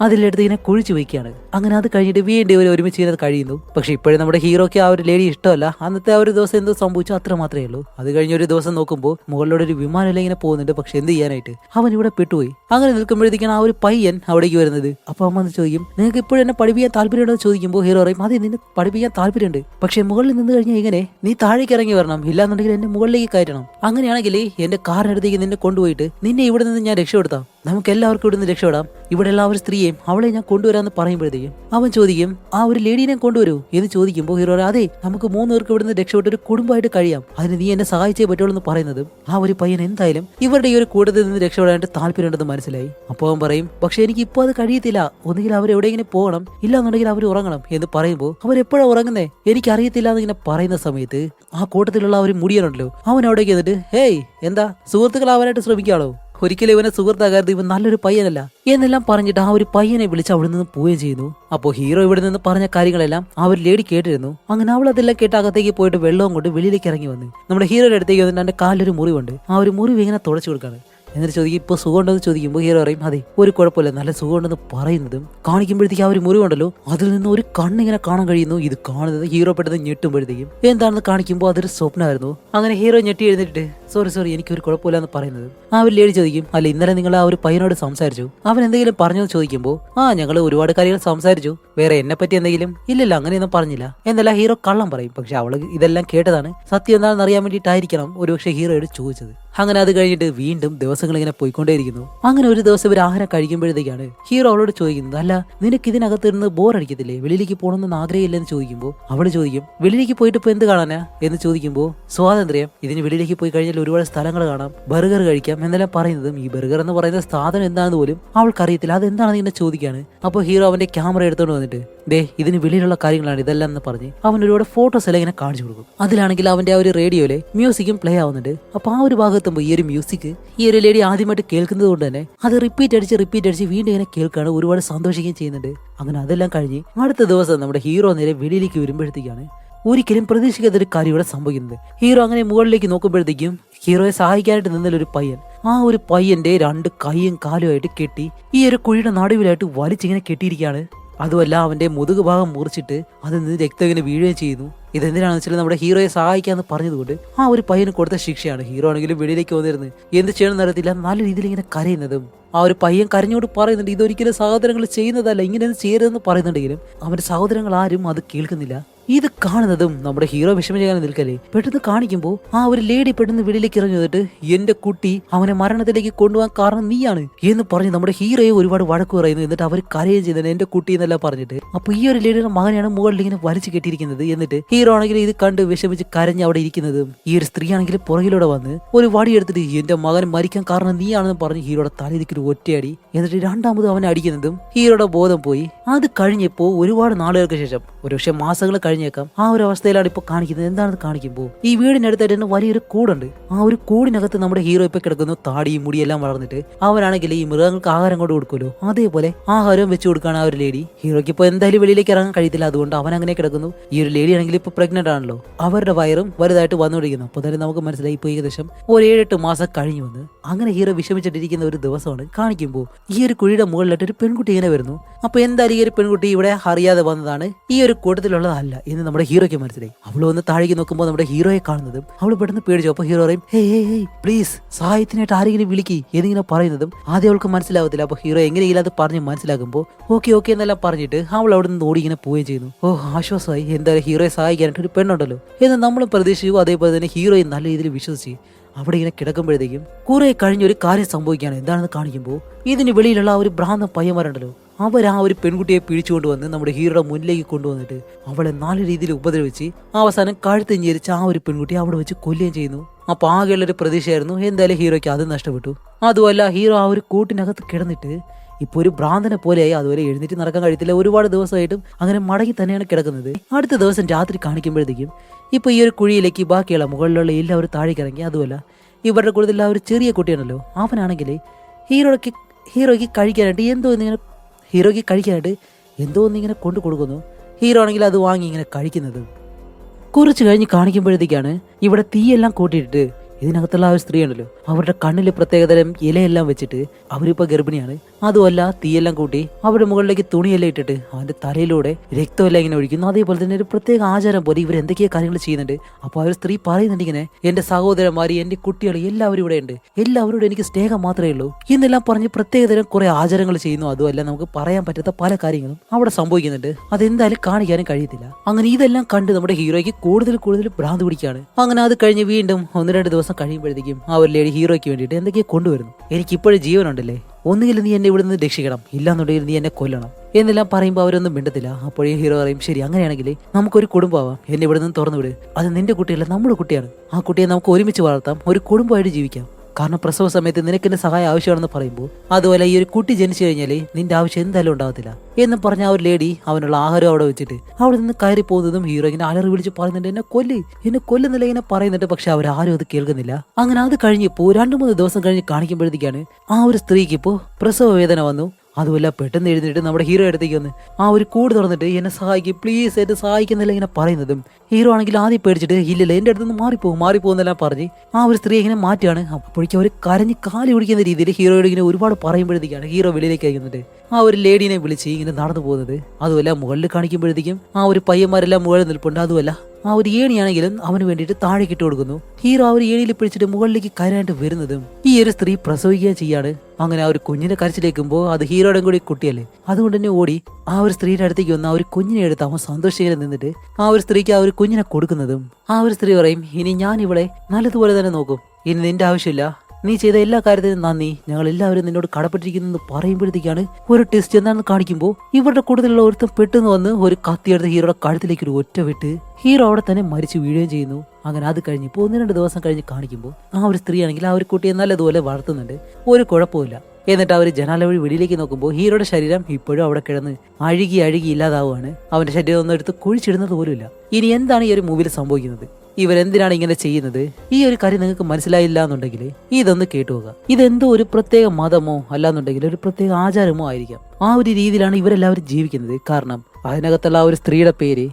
അതിലെടുത്ത് ഇങ്ങനെ കുഴിച്ചു വയ്ക്കുകയാണ് അങ്ങനെ അത് കഴിഞ്ഞിട്ട് വീണ്ടും ഒരു ഒരുമിച്ച് ഇങ്ങനെ കഴിയുന്നു. പക്ഷെ ഇപ്പോഴും നമ്മുടെ ഹീറോയ്ക്ക് ആ ഒരു ലേഡി ഇഷ്ടമല്ല. അന്നത്തെ ആ ഒരു ദിവസം എന്തോ സംഭവിച്ചു അത്ര മാത്രമേ ഉള്ളൂ. അത് കഴിഞ്ഞ ഒരു ദിവസം നോക്കുമ്പോൾ മുകളിലൂടെ ഒരു വിമാനം ഇങ്ങനെ പോകുന്നുണ്ട്. പക്ഷെ എന്ത് ചെയ്യാനായിട്ട്? അവൻ ഇവിടെ പെട്ടുപോയി. അങ്ങനെ നിൽക്കുമ്പോഴത്തേക്കാണ് ആ ഒരു പയ്യൻ അവിടേക്ക് വരുന്നത്. അപ്പൊ അമ്മ ചോദിക്കും നിങ്ങൾക്ക് ഇപ്പോഴും എന്നെ പഠിപ്പിക്കാൻ താല്പര്യമുണ്ടോ? ചോദിക്കുമ്പോൾ ഹീറോ പറയും അതെ നിന്നെ പഠിപ്പിക്കാൻ താല്പര്യമുണ്ട്. പക്ഷെ മുകളിൽ നിന്ന് കഴിഞ്ഞാൽ ഇങ്ങനെ നീ താഴേക്ക് ഇറങ്ങി വരണം. ഇല്ലാന്നുണ്ടെങ്കിൽ എന്നെ മുകളിലേക്ക് കയറ്റണം. അങ്ങനെയാണെങ്കിൽ എന്റെ കാറിനടുത്തേക്ക് നിന്നെ കൊണ്ടുപോയിട്ട് നിന്നെ ഇവിടെ നിന്ന് ഞാൻ രക്ഷപ്പെടുത്താം. നമുക്ക് എല്ലാവർക്കും ഇവിടുന്ന് രക്ഷപ്പെടാം. ഇവിടെ എല്ലാവരും സ്ത്രീയെയും അവളെ ഞാൻ കൊണ്ടുവരാമെന്ന് പറയുമ്പോഴത്തേക്കും അവൻ ചോദിക്കും ആ ഒരു ലേഡീനെ കൊണ്ടുവരൂ? എന്ന് ചോദിക്കുമ്പോൾ ഹീറോ അതെ നമുക്ക് മൂന്ന് പേർക്ക് ഇവിടുന്ന് രക്ഷപ്പെട്ട ഒരു കുടുംബമായിട്ട് കഴിയാം. അതിന് നീ എന്നെ സഹായിച്ചേ പറ്റുള്ളൂ എന്ന് പറയുന്നതും. ആ ഒരു പയ്യൻ എന്തായാലും ഇവരുടെ ഈ ഒരു കൂട്ടത്തിൽ നിന്ന് രക്ഷപ്പെടാനായിട്ട് താല്പര്യമുണ്ടെന്ന് മനസ്സിലായി. അപ്പോൾ അവൻ പറയും പക്ഷെ എനിക്ക് ഇപ്പോൾ അത് കഴിയത്തില്ല. ഒന്നുകിൽ അവർ എവിടെയെങ്കിലും പോകണം? ഇല്ലാന്നുണ്ടെങ്കിൽ അവർ ഉറങ്ങണം. എന്ന് പറയുമ്പോൾ അവർ എപ്പോഴാണ് ഉറങ്ങുന്നത് എനിക്ക് അറിയത്തില്ല എന്നിങ്ങനെ പറയുന്ന സമയത്ത് ആ കൂട്ടത്തിലുള്ള ഒരു മുടിയനുണ്ടല്ലോ അവൻ അവിടേക്ക് എന്നിട്ട് ഹേയ് എന്താ? സുഹൃത്തുക്കളാവാനായിട്ട് ശ്രമിക്കാളോ ഒരിക്കലും ഇവനെ സുഹൃത്താകാരുത് ഇവൻ നല്ലൊരു പയ്യനല്ല. എന്നെല്ലാം പറഞ്ഞിട്ട് ആ ഒരു പയ്യനെ വിളിച്ച് അവിടെ നിന്ന് പോവുകയും ചെയ്യുന്നു അപ്പോൾ ഹീറോ ഇവിടെ നിന്ന് പറഞ്ഞ കാര്യങ്ങളെല്ലാം ആ ഒരു ലേഡി കേട്ടിരുന്നു. അങ്ങനെ അവൾ അതെല്ലാം കേട്ട് അകത്തേക്ക് പോയിട്ട് വെള്ളവും കൊണ്ട് വെളിയിലേക്ക് ഇറങ്ങി വന്നു. നമ്മുടെ ഹീറോയുടെ അടുത്തേക്ക് വന്നിട്ട് എന്റെ കാലിലൊരു മുറിവുണ്ട്. ആ ഒരു മുറിവ് ഇങ്ങനെ തുടച്ചു കൊടുക്കാണ് എന്നിട്ട് ചോദിക്കും ഇപ്പോൾ സുഖമുണ്ടെന്ന് ചോദിക്കുമ്പോൾ ഹീറോ പറയും അതെ ഒരു കുഴപ്പമില്ല നല്ല സുഖമുണ്ടെന്ന് പറയുന്നതും കാണിക്കുമ്പോഴത്തേക്ക് ആ ഒരു മുറിവുണ്ടല്ലോ അതിൽ നിന്ന് ഒരു കണ്ണിങ്ങനെ കാണാൻ കഴിയുന്നു ഇത് കാണുന്നത് ഹീറോ പെട്ടെന്ന് ഞെട്ടുമ്പോഴത്തേക്കും. എന്താണെന്ന് കാണിക്കുമ്പോൾ അതൊരു സ്വപ്നമായിരുന്നു. അങ്ങനെ ഹീറോ ഞെട്ടി എഴുന്നിട്ട് സോറി സോറി എനിക്ക് ഒരു കുഴപ്പമില്ല എന്ന് പറയുന്നത്. ആ ഒരു ലേഡി ചോദിക്കും അല്ല ഇന്നലെ നിങ്ങൾ ആ ഒരു പയ്യനോട് സംസാരിച്ചു? അവൻ എന്തെങ്കിലും പറഞ്ഞു ചോദിക്കുമ്പോൾ ആ ഞങ്ങൾ ഒരുപാട് കാര്യങ്ങൾ സംസാരിച്ചു വേറെ എന്നെ പറ്റി എന്തെങ്കിലും? ഇല്ലല്ലോ അങ്ങനെയൊന്നും പറഞ്ഞില്ല. എന്നല്ല ഹീറോ കള്ളം പറയും പക്ഷെ അവൾ ഇതെല്ലാം കേട്ടതാണ് സത്യം എന്താണെന്ന് അറിയാൻ വേണ്ടിയിട്ടായിരിക്കണം ഒരുപക്ഷെ ഹീറോയോട് ചോദിച്ചത്. അങ്ങനെ അത് കഴിഞ്ഞിട്ട് വീണ്ടും ദിവസങ്ങൾ ഇങ്ങനെ പോയിക്കൊണ്ടേയിരിക്കുന്നു. അങ്ങനെ ഒരു ദിവസം ഇവർ ആഹാരം കഴിക്കുമ്പോഴത്തേക്കാണ് ഹീറോ അവളോട് ചോദിക്കുന്നത് അല്ല നിനക്ക് ഇതിനകത്ത് ഇരുന്ന് ബോർ അടിക്കത്തില്ലേ? വെളിയിലേക്ക് പോകണമെന്ന് ആഗ്രഹമില്ലെന്ന് ചോദിക്കുമ്പോൾ അവൾ ചോദിക്കും വെളിയിലേക്ക് പോയിട്ട് ഇപ്പൊ എന്ത് കാണാനാ? എന്ന് ചോദിക്കുമ്പോൾ സ്വാതന്ത്ര്യം. ഇതിന് വെളിയിലേക്ക് പോയി കഴിഞ്ഞാൽ ഒരുപാട് സ്ഥലങ്ങൾ കാണാം. ബർഗർ കഴിക്കാം. എന്നെല്ലാം പറയുന്നതും ഈ ബർഗർ എന്ന് പറയുന്ന സാധനം എന്താണെന്ന് പോലും അവൾക്കറിയത്തില്ല. അതെന്താണെന്ന് ഇങ്ങനെ ചോദിക്കാണ്. അപ്പോൾ ഹീറോ അവന്റെ ക്യാമറ എടുത്തോണ്ട് വന്നിട്ട് ദേ ഇതിന് വെളിയിലുള്ള കാര്യങ്ങളാണ് ഇതെല്ലാം എന്ന് പറഞ്ഞ് അവൻ ഒരുപാട് ഫോട്ടോസ് എല്ലാം ഇങ്ങനെ കാണിച്ചു കൊടുക്കും. അതിലാണെങ്കിൽ അവന്റെ ആ ഒരു റേഡിയോയിലെ മ്യൂസിക്കും പ്ലേ ആവുന്നുണ്ട്. അപ്പൊ ആ ഒരു ഭാഗത്തുമ്പോൾ ഈ ഒരു മ്യൂസിക് ഈ ഒരു ലേഡി ആദ്യമായിട്ട് കേൾക്കുന്നത് കൊണ്ട് തന്നെ അത് റിപ്പീറ്റ് അടിച്ച് റിപ്പീറ്റ് അടിച്ച് വീണ്ടും ഇങ്ങനെ കേൾക്കാണ് ഒരുപാട് സന്തോഷിക്കുകയും ചെയ്യുന്നുണ്ട്. അങ്ങനെ അതെല്ലാം കഴിഞ്ഞ് അടുത്ത ദിവസം നമ്മുടെ ഹീറോ നേരെ വെളിയിലേക്ക് വരുമ്പോഴത്തേക്കാണ് ഒരിക്കലും പ്രതീക്ഷിക്കാത്ത ഒരു കാര്യം ഇവിടെ സംഭവിക്കുന്നത്. ഹീറോ അങ്ങനെ മുകളിലേക്ക് നോക്കുമ്പോഴത്തേക്കും ഹീറോയെ സഹായിക്കാനായിട്ട് നിന്നൊരു ഒരു പയ്യൻ. ആ ഒരു പയ്യന്റെ രണ്ട് കൈയും കാലുമായിട്ട് കെട്ടി ഈ ഒരു കുഴിയുടെ നടുവിലായിട്ട് വലിച്ചിങ്ങനെ കെട്ടിയിരിക്കുകയാണ്. അതുമല്ല അവന്റെ മുതുക് ഭാഗം മുറിച്ചിട്ട് അതിൽ നിന്ന് രക്തം ഇങ്ങനെ വീഴുകയും ചെയ്യുന്നു. ഇതെന്തിനാണെന്ന് വെച്ചാൽ നമ്മുടെ ഹീറോയെ സഹായിക്കാന്ന് പറഞ്ഞതുകൊണ്ട് ആ ഒരു പയ്യന് കൊടുത്ത ശിക്ഷയാണ്. ഹീറോ ആണെങ്കിലും വെളിയിലേക്ക് വന്നിരുന്നത് എന്ത് ചെയ്യണമെന്ന് അറിയത്തില്ല. നല്ല രീതിയിൽ ഇങ്ങനെ കരയുന്നതും ആ ഒരു പയ്യൻ കരഞ്ഞോട് പറയുന്നുണ്ട് ഇതൊരിക്കലും സഹോദരങ്ങൾ ചെയ്യുന്നതല്ല ഇങ്ങനെ ചെയ്യരുതെന്ന് പറയുന്നുണ്ടെങ്കിലും അവന്റെ സഹോദരങ്ങൾ ആരും അത് കേൾക്കുന്നില്ല. ഇത് കാണുന്നതും നമ്മുടെ ഹീറോ വിഷമിക്കാൻ നിൽക്കല്ലേ? പെട്ടെന്ന് കാണിക്കുമ്പോൾ ആ ഒരു ലേഡി പെട്ടെന്ന് വെളിയിലേക്ക് ഇറങ്ങി വന്നിട്ട് എന്റെ കുട്ടി അവനെ മരണത്തിലേക്ക് കൊണ്ടുപോകാൻ കാരണം നീയാണ് എന്ന് പറഞ്ഞ് നമ്മുടെ ഹീറോയെ ഒരുപാട് വഴക്ക് പറയുന്നു. എന്നിട്ട് അവർ കരയുകയും ചെയ്തത് എന്റെ കുട്ടി എന്നെല്ലാം പറഞ്ഞിട്ട്. അപ്പൊ ഈ ഒരു ലേഡിയുടെ മകനെയാണ് മുകളിൽ ഇങ്ങനെ വലിച്ചു കെട്ടിയിരിക്കുന്നത്. എന്നിട്ട് ഹീറോ ആണെങ്കിൽ ഇത് കണ്ട് വിഷമിച്ച് കരഞ്ഞ് അവിടെ ഇരിക്കുന്നതും. ഈ ഒരു സ്ത്രീ ആണെങ്കിൽ പുറകിലൂടെ വന്ന് ഒരു വടി എടുത്തിട്ട് എന്റെ മകൻ മരിക്കാൻ കാരണം നീയാണെന്ന് പറഞ്ഞ് ഹീറോയുടെ തലയിലേക്ക് ഒരു ഒറ്റയടി. എന്നിട്ട് രണ്ടാമത് അവനെ അടിക്കുന്നതും ഹീറോയുടെ ബോധം പോയി. അത് കഴിഞ്ഞപ്പോ ഒരുപാട് നാളുകൾക്ക് ശേഷം ഒരുപക്ഷെ മാസങ്ങൾ കഴിഞ്ഞേക്കാം ആ ഒരു അവസ്ഥയിലാണ് ഇപ്പൊ കാണിക്കുന്നത്. എന്താണെന്ന് കാണിക്കുമ്പോൾ ഈ വീടിനടുത്തായിട്ട് തന്നെ വലിയൊരു കൂടുണ്ട്. ആ ഒരു കൂടിനകത്ത് നമ്മുടെ ഹീറോ ഇപ്പൊ കിടക്കുന്നു. താടിയും മുടിയെല്ലാം വളർന്നിട്ട്. അവരാണെങ്കിൽ ഈ മൃഗങ്ങൾക്ക് ആഹാരം കൊണ്ട് കൊടുക്കുമല്ലോ. അതേപോലെ ആഹാരവും വെച്ച് കൊടുക്കുകയാണ് ആ ഒരു ലേഡി ഹീറോയ്ക്ക് ഇപ്പൊ എന്തായാലും വെളിയിലേക്ക് ഇറങ്ങാൻ കഴിയത്തില്ല. അതുകൊണ്ട് അവൻ അങ്ങനെ കിടക്കുന്നു. ഈ ഒരു ലേഡി ആണെങ്കിൽ ഇപ്പൊ പ്രഗ്നന്റ് ആണല്ലോ. അവരുടെ വയറും വലുതായിട്ട് വന്നുകൊണ്ടിരിക്കുന്നു. അപ്പൊ തന്നെ നമുക്ക് മനസ്സിലായി. ഇപ്പൊ ഏകദേശം ഒരു ഏഴെട്ട് മാസം കഴിഞ്ഞു വന്ന് അങ്ങനെ ഹീറോ വിഷമിച്ചിട്ടിരിക്കുന്ന ഒരു ദിവസമാണ് കാണിക്കുമ്പോൾ ഈ ഒരു കുഴിയുടെ മുകളിലായിട്ട് ഒരു പെൺകുട്ടി ഇങ്ങനെ വരുന്നു. അപ്പൊ എന്തായാലും ഈ ഒരു പെൺകുട്ടി ഇവിടെ അറിയാതെ വന്നതാണ്. ഈ ഒരു കൂട്ടത്തിലുള്ളതല്ല. എന്ന് നമ്മുടെ ഹീറോയ്ക്ക് മനസ്സിലായി. അവൾ വന്ന് താഴേക്ക് നോക്കുമ്പോൾ നമ്മുടെ ഹീറോയെ കാണുന്നതും അവൾ പെട്ടെന്ന് പേടിച്ചു അപ്പോൾ ഹീറോ പറയും ഹേ ഹേ ഹേ പ്ലീസ് സഹായത്തിനായിട്ട് ആരെങ്കിലും വിളിക്കി എന്നിങ്ങനെ പറയുന്നതും ആദ്യം അവൾക്ക് മനസ്സിലാവത്തില്ല. അപ്പോൾ ഹീറോ എങ്ങനെയെങ്കിലും അത് പറഞ്ഞ് മനസ്സിലാക്കുമ്പോൾ ഓക്കെ ഓക്കെ എന്നെല്ലാം പറഞ്ഞിട്ട് അവൾ അവിടെ നിന്ന് ഓടി ഇങ്ങനെ പോവുകയും ചെയ്യുന്നു. ഓ ആശ്വാസമായി. എന്തായാലും ഹീറോയെ സഹായിക്കാനായിട്ട് ഒരു പെണ്ണുണ്ടല്ലോ. എന്ന് നമ്മൾ പ്രതീക്ഷിച്ചു. അതേപോലെ തന്നെ ഹീറോയെ നല്ല രീതിയിൽ വിശ്വസിച്ച് അവിടെ ഇങ്ങനെ കിടക്കുമ്പോഴത്തേക്കും കുറെ കഴിഞ്ഞൊരു കാര്യം സംഭവിക്കുകയാണ്. എന്താണെന്ന് കാണിക്കുമ്പോൾ ഇതിന് വെളിയിലുള്ള ഒരു ഭ്രാന്ത പയ്യന്മാരുണ്ടല്ലോ. അവർ ആ ഒരു പെൺകുട്ടിയെ പിടിച്ചുകൊണ്ട് വന്ന് നമ്മുടെ ഹീറോയുടെ മുന്നിലേക്ക് കൊണ്ടുവന്നിട്ട് അവളെ നല്ല രീതിയിൽ ഉപദ്രവിച്ച് അവസാനം കഴുത്ത് ഞെരിച്ച് ആ ഒരു പെൺകുട്ടി അവിടെ വെച്ച് കൊല്ലുകയും ചെയ്യുന്നു. അപ്പൊ ആകെയുള്ളൊരു പ്രതീക്ഷയായിരുന്നു എന്തായാലും ഹീറോയ്ക്ക് അത് നഷ്ടപ്പെട്ടു. അതുമല്ല ഹീറോ ആ ഒരു കൂട്ടിനകത്ത് കിടന്നിട്ട് ഇപ്പൊ ഒരു ഭ്രാന്തനെ പോലെയായി അതുവരെ എഴുന്നേറ്റ് നടക്കാൻ കഴിയത്തില്ല. ഒരുപാട് ദിവസമായിട്ടും അങ്ങനെ മടങ്ങി തന്നെയാണ് കിടക്കുന്നത്. അടുത്ത ദിവസം രാത്രി കാണിക്കുമ്പോഴത്തേക്കും ഇപ്പൊ ഈ ഒരു കുഴിയിലേക്ക് ബാക്കിയുള്ള മുകളിലുള്ള എല്ലാവരും താഴേക്ക് ഇറങ്ങി. അതുമല്ല ഇവരുടെ കൂടുതൽ ആ ഒരു ചെറിയ കുട്ടിയാണല്ലോ. അവനാണെങ്കിൽ ഹീറോയ്ക്ക് ഹീറോയ്ക്ക് കഴിക്കാനായിട്ട് എന്തോ ഇങ്ങനെ ഹീറോയ്ക്ക് കഴിക്കാനായിട്ട് എന്തോ ഒന്നിങ്ങനെ കൊണ്ടു കൊടുക്കുന്നു. ഹീറോ ആണെങ്കിൽ അത് വാങ്ങി ഇങ്ങനെ കഴിക്കുന്നത്. കുറച്ച് കഴിഞ്ഞ് കാണിക്കുമ്പോഴത്തേക്കാണ് ഇവിടെ തീയെല്ലാം കൂട്ടിയിട്ടിട്ട് ഇതിനകത്തുള്ള ആ ഒരു സ്ത്രീ ഉണ്ടല്ലോ. അവരുടെ കണ്ണിൽ പ്രത്യേകതരം ഇലയെല്ലാം വെച്ചിട്ട് അവരിപ്പോൾ ഗർഭിണിയാണ്. അതുമല്ല തീയെല്ലാം കൂട്ടി അവരുടെ മുകളിലേക്ക് തുണിയെല്ലാം ഇട്ടിട്ട് അവന്റെ തലയിലൂടെ രക്തമെല്ലാം ഇങ്ങനെ ഒഴിക്കുന്നു. അതേപോലെ തന്നെ ഒരു പ്രത്യേക ആചാരം പോലെ ഇവർ എന്തൊക്കെയോ കാര്യങ്ങൾ ചെയ്യുന്നുണ്ട്. അപ്പോൾ ആ ഒരു സ്ത്രീ പറയുന്നുണ്ട് ഇങ്ങനെ എന്റെ സഹോദരന്മാര് എന്റെ കുട്ടികൾ എല്ലാവരും ഇവിടെ ഉണ്ട്. എല്ലാവരോടും എനിക്ക് സ്നേഹം മാത്രമേ ഉള്ളൂ. എന്നെല്ലാം പറഞ്ഞ് പ്രത്യേകതരം കുറെ ആചാരങ്ങൾ ചെയ്യുന്നു. അതുമല്ല നമുക്ക് പറയാൻ പറ്റാത്ത പല കാര്യങ്ങളും അവിടെ സംഭവിക്കുന്നുണ്ട്. അതെന്തായാലും കാണിക്കാനും കഴിയത്തില്ല. അങ്ങനെ ഇതെല്ലാം കണ്ട് നമ്മുടെ ഹീറോയ്ക്ക് കൂടുതൽ കൂടുതൽ ഭ്രാന്ത് പിടിക്കുകയാണ്. അങ്ങനെ അത് കഴിഞ്ഞ് വീണ്ടും ഒന്ന് രണ്ട് ദിവസം കഴിയുമ്പോഴത്തേക്കും ആ ഒരു ലേഡി ഹീറോയ്ക്ക് വേണ്ടിയിട്ട് എന്തൊക്കെയോ കൊണ്ടുവരുന്നു. എനിക്കിപ്പോഴും ജീവനുണ്ടല്ലേ? ഒന്നുകിൽ നീ എന്നെ ഇവിടെ നിന്ന് രക്ഷിക്കണം. ഇല്ലാന്നുണ്ടെങ്കിൽ നീ എന്നെ കൊല്ലണം. എന്നെല്ലാം പറയുമ്പോൾ അവരൊന്നും മിണ്ടത്തില്ല. അപ്പോഴേ ഹീറോ പറയും ശരി അങ്ങനെയാണെങ്കിൽ നമുക്കൊരു കുടുംബമാവാം. എന്നെ ഇവിടെ നിന്ന് തുറന്നു വിട് അത് നിന്റെ കുട്ടിയല്ല നമ്മുടെ കുട്ടിയാണ്. ആ കുട്ടിയെ നമുക്ക് ഒരുമിച്ച് വളർത്താം. ഒരു കുടുംബമായിട്ട് ജീവിക്കാം. കാരണം പ്രസവ സമയത്ത് നിനക്ക് എന്റെ സഹായം ആവശ്യമാണെന്ന് പറയുമ്പോൾ അതുപോലെ ഈ ഒരു കുട്ടി ജനിച്ചു കഴിഞ്ഞാൽ നിന്റെ ആവശ്യം എന്തായാലും ഉണ്ടാകത്തില്ല എന്ന് പറഞ്ഞ ആ ഒരു ലേഡി അവനുള്ള ആഹാരം അവിടെ വെച്ചിട്ട് അവിടെ നിന്ന് കയറി പോകുന്നതും ഹീറോ ഇങ്ങനെ അലറി വിളിച്ച് പറയുന്നുണ്ട് എന്നെ കൊല്ല് എന്നെ കൊല്ലുന്നില്ല ഇങ്ങനെ പറയുന്നുണ്ട്. പക്ഷെ അവരാരും അത് കേൾക്കുന്നില്ല. അങ്ങനെ അത് കഴിഞ്ഞിപ്പോ രണ്ടു മൂന്ന് ദിവസം കഴിഞ്ഞ് കാണിക്കുമ്പോഴത്തേക്കാണ് ആ ഒരു സ്ത്രീക്ക് ഇപ്പോ പ്രസവ വേദന വന്നു. അതുമല്ല പെട്ടെന്ന് എഴുന്നേറ്റ് നമ്മുടെ ഹീറോ അടുത്തേക്ക് വന്ന് ആ ഒരു കൂട് തുറന്നിട്ട് എന്നെ സഹായിക്കും പ്ലീസ് എന്നെ സഹായിക്കുന്നില്ല ഇങ്ങനെ പറയുന്നതും ഹീറോ ആണെങ്കിൽ ആദ്യം പേടിച്ചിട്ട് ഇല്ലില്ല എന്റെ അടുത്ത് നിന്ന് മാറിപ്പോകും മാറിപ്പോകുന്നെല്ലാം പറഞ്ഞ് ആ ഒരു സ്ത്രീ ഇങ്ങനെ മാറ്റിയാണ് അപ്പോഴേക്കും അവർ കരഞ്ഞ് കാലി പിടിക്കുന്ന രീതിയിൽ ഹീറോയോട് ഇങ്ങനെ ഒരുപാട് പറയുമ്പോഴത്തേക്കാണ് ഹീറോ വെളിയിലേക്ക് അയക്കുന്നത് ആ ഒരു ലേഡീനെ വിളിച്ച് ഇങ്ങനെ നടന്നു പോകുന്നത്. അതുമല്ല മുകളിൽ കാണിക്കുമ്പോഴത്തേക്കും ആ ഒരു പയ്യന്മാരെല്ലാം മുകളിൽ നിൽപ്പുണ്ട്. അതുമല്ല ആ ഒരു ഏണിയാണെങ്കിലും അവന് വേണ്ടിയിട്ട് താഴേക്ക് ഇട്ട് കൊടുക്കുന്നു. ഹീറോ ആ ഒരു ഏണിയിൽ പിടിച്ചിട്ട് മുകളിലേക്ക് കയറാനായിട്ട് വരുന്നതും ഈ ഒരു സ്ത്രീ പ്രസവിക്കുകയും ചെയ്യാണ്. അങ്ങനെ ആ ഒരു കുഞ്ഞിനെ കരച്ചിലേക്കുമ്പോൾ അത് ഹീറോയുടെ കൂടി കുട്ടിയല്ലേ? അതുകൊണ്ട് തന്നെ ഓടി ആ ഒരു സ്ത്രീയുടെ അടുത്തേക്ക് വന്ന് ആ ഒരു കുഞ്ഞിനെ എടുത്ത് അവൻ സന്തോഷിങ്ങനെ നിന്നിട്ട് ആ ഒരു സ്ത്രീക്ക് ആ ഒരു കുഞ്ഞിനെ കൊടുക്കുന്നതും ആ ഒരു സ്ത്രീ പറയും ഇനി ഞാൻ ഇവളെ നല്ലതുപോലെ തന്നെ നോക്കും. ഇനി നിന്റെ ആവശ്യമില്ല. നീ ചെയ്ത എല്ലാ കാര്യത്തിനും നന്ദി. ഞങ്ങൾ എല്ലാവരും നിന്നോട് കടപ്പെട്ടിരിക്കുന്നു പറയുമ്പോഴത്തേക്കാണ് ഒരു ടെസ്റ്റ് എന്താണെന്ന് കാണിക്കുമ്പോൾ ഇവരുടെ കൂടുതലുള്ള ഒരുത്തം പെട്ടെന്ന് വന്ന് ഒരു കത്തിയെടുത്ത് ഹീറോയുടെ കഴുത്തിലേക്ക് ഒരു ഒറ്റ വിട്ട് ഹീറോ അവിടെ തന്നെ മരിച്ചു വീഴുകയും ചെയ്യുന്നു. അങ്ങനെ അത് കഴിഞ്ഞപ്പോൾ ഒന്ന് രണ്ട് ദിവസം കഴിഞ്ഞ് കാണിക്കുമ്പോൾ ആ ഒരു സ്ത്രീ ആണെങ്കിൽ ആ ഒരു കുട്ടിയെ നല്ലതുപോലെ വളർത്തുന്നുണ്ട്. ഒരു കുഴപ്പമില്ല എന്നിട്ട് അവർ ജനാല വഴി വെളിയിലേക്ക് നോക്കുമ്പോൾ ഹീറോയുടെ ശരീരം ഇപ്പോഴും അവിടെ കിടന്ന് അഴുകി അഴുകി ഇല്ലാതാവുകയാണ്. അവന്റെ ശരീരം ഒന്നും എടുത്ത് കുഴിച്ചിടുന്നത് പോലുമില്ല. ഇനി എന്താണ് ഈ ഒരു മൂവിയിൽ സംഭവിക്കുന്നത്? ഇവരെന്തിനാണ് ഇങ്ങനെ ചെയ്യുന്നത്? ഈ ഒരു കാര്യം നിങ്ങൾക്ക് മനസ്സിലായില്ല എന്നുണ്ടെങ്കിൽ ഇതൊന്ന് കേട്ടുപോകുക ഇതെന്തോ ഒരു പ്രത്യേക മതമോ അല്ലാന്നുണ്ടെങ്കിൽ ഒരു പ്രത്യേക ആചാരമോ ആയിരിക്കാം. ആ ഒരു രീതിയിലാണ് ഇവരെല്ലാവരും ജീവിക്കുന്നത്. കാരണം അതിനകത്തുള്ള ആ ഒരു സ്ത്രീയുടെ പേര്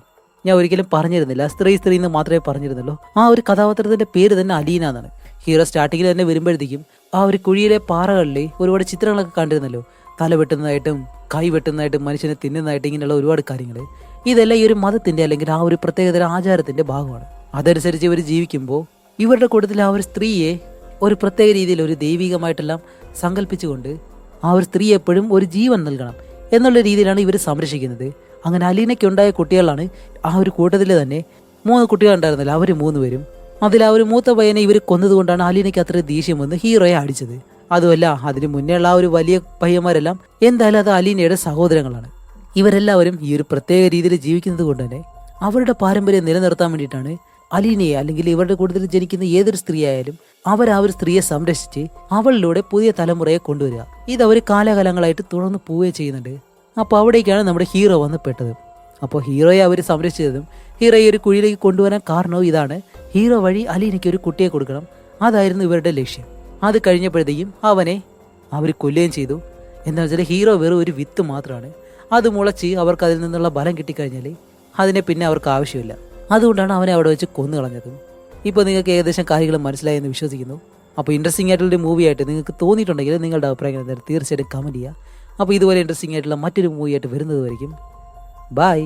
ഞാൻ ഒരിക്കലും പറഞ്ഞിരുന്നില്ല. സ്ത്രീ സ്ത്രീ എന്ന് മാത്രമേ പറഞ്ഞിരുന്നല്ലോ ആ ഒരു കഥാപാത്രത്തിന്റെ പേര് തന്നെ അലീന എന്നാണ്. ഹീറോ സ്റ്റാർട്ടിങ്ങിൽ തന്നെ വരുമ്പോഴത്തേക്കും ആ ഒരു കുഴിയിലെ പാറകളിൽ ഒരുപാട് ചിത്രങ്ങളൊക്കെ കണ്ടിരുന്നല്ലോ. തല വെട്ടുന്നതായിട്ടും കൈ വെട്ടുന്നതായിട്ടും മനുഷ്യനെ തിന്നുന്നതായിട്ടും ഇങ്ങനെയുള്ള ഒരുപാട് കാര്യങ്ങൾ ഇതെല്ലാം ഈ ഒരു മതത്തിന്റെ അല്ലെങ്കിൽ ആ ഒരു പ്രത്യേകതര ആചാരത്തിന്റെ ഭാഗമാണ്. അതനുസരിച്ച് ഇവർ ജീവിക്കുമ്പോൾ ഇവരുടെ കൂട്ടത്തിൽ ആ ഒരു സ്ത്രീയെ ഒരു പ്രത്യേക രീതിയിൽ ഒരു ദൈവികമായിട്ടെല്ലാം സങ്കല്പിച്ചുകൊണ്ട് ആ ഒരു സ്ത്രീ എപ്പോഴും ഒരു ജീവൻ നൽകണം എന്നുള്ള രീതിയിലാണ് ഇവർ സംരക്ഷിക്കുന്നത്. അങ്ങനെ അലീനയ്ക്ക് ഉണ്ടായ കുട്ടികളാണ് ആ ഒരു കൂട്ടത്തിൽ തന്നെ മൂന്ന് കുട്ടികൾ ഉണ്ടായിരുന്നില്ല അവർ മൂന്ന് പേരും. അതിൽ ആ ഒരു മൂത്ത പയ്യനെ ഇവർ കൊന്നതുകൊണ്ടാണ് അലീനയ്ക്ക് അത്ര ദേഷ്യം വന്ന് ഹീറോയെ അടിച്ചത്. അതുമല്ല അതിന് മുന്നേ ഉള്ള ആ ഒരു വലിയ പയ്യന്മാരെല്ലാം എന്തായാലും അത് അലീനയുടെ സഹോദരങ്ങളാണ്. ഇവരെല്ലാവരും ഈ ഒരു പ്രത്യേക രീതിയിൽ ജീവിക്കുന്നത് കൊണ്ട് തന്നെ അവരുടെ പാരമ്പര്യം നിലനിർത്താൻ വേണ്ടിയിട്ടാണ് അലീനയെ അല്ലെങ്കിൽ ഇവരുടെ കൂടുതൽ ജനിക്കുന്ന ഏതൊരു സ്ത്രീ ആയാലും അവർ ആ ഒരു സ്ത്രീയെ സംരക്ഷിച്ച് അവളിലൂടെ പുതിയ തലമുറയെ കൊണ്ടുവരിക. ഇത് അവർ കാലാകാലങ്ങളായിട്ട് തുടർന്ന് പോവുകയും ചെയ്യുന്നുണ്ട്. അപ്പോൾ അവിടേക്കാണ് നമ്മുടെ ഹീറോ വന്ന് പെട്ടത് അപ്പോൾ ഹീറോയെ അവർ സംരക്ഷിച്ചതും ഹീറോയെ ഒരു കുഴിയിലേക്ക് കൊണ്ടുവരാൻ കാരണവും ഇതാണ്. ഹീറോ വഴി അലീനയ്ക്ക് ഒരു കുട്ടിയെ കൊടുക്കണം. അതായിരുന്നു ഇവരുടെ ലക്ഷ്യം. അത് കഴിഞ്ഞപ്പോഴത്തേക്കും അവനെ അവർ കൊല്ലുകയും ചെയ്തു. എന്താ വെച്ചാൽ ഹീറോ വെറും ഒരു വിത്ത് മാത്രമാണ് അത് മുളച്ച് അവർക്ക് അതിൽ നിന്നുള്ള ബലം കിട്ടിക്കഴിഞ്ഞാൽ അതിനെ പിന്നെ അവർക്ക് ആവശ്യമില്ല. അതുകൊണ്ടാണ് അവനെ അവിടെ വെച്ച് കൊന്നു കളഞ്ഞത്. ഇപ്പോൾ നിങ്ങൾക്ക് ഏകദേശം കാര്യങ്ങൾ മനസ്സിലായി എന്ന് വിശ്വസിക്കുന്നു. അപ്പോൾ ഇൻട്രസ്റ്റിംഗ് ആയിട്ടുള്ള മൂവി ആയിട്ട് നിങ്ങൾക്ക് തോന്നിയിട്ടുണ്ടെങ്കിൽ നിങ്ങളുടെ അഭിപ്രായങ്ങൾ എന്തായാലും തീർച്ചയായിട്ടും കമന്റ് ചെയ്യുക. അപ്പോൾ ഇതുപോലെ ഇൻട്രസ്റ്റിംഗ് ആയിട്ടുള്ള മറ്റൊരു മൂവിയായിട്ട് വരുന്നത് വരയ്ക്കും. ബൈ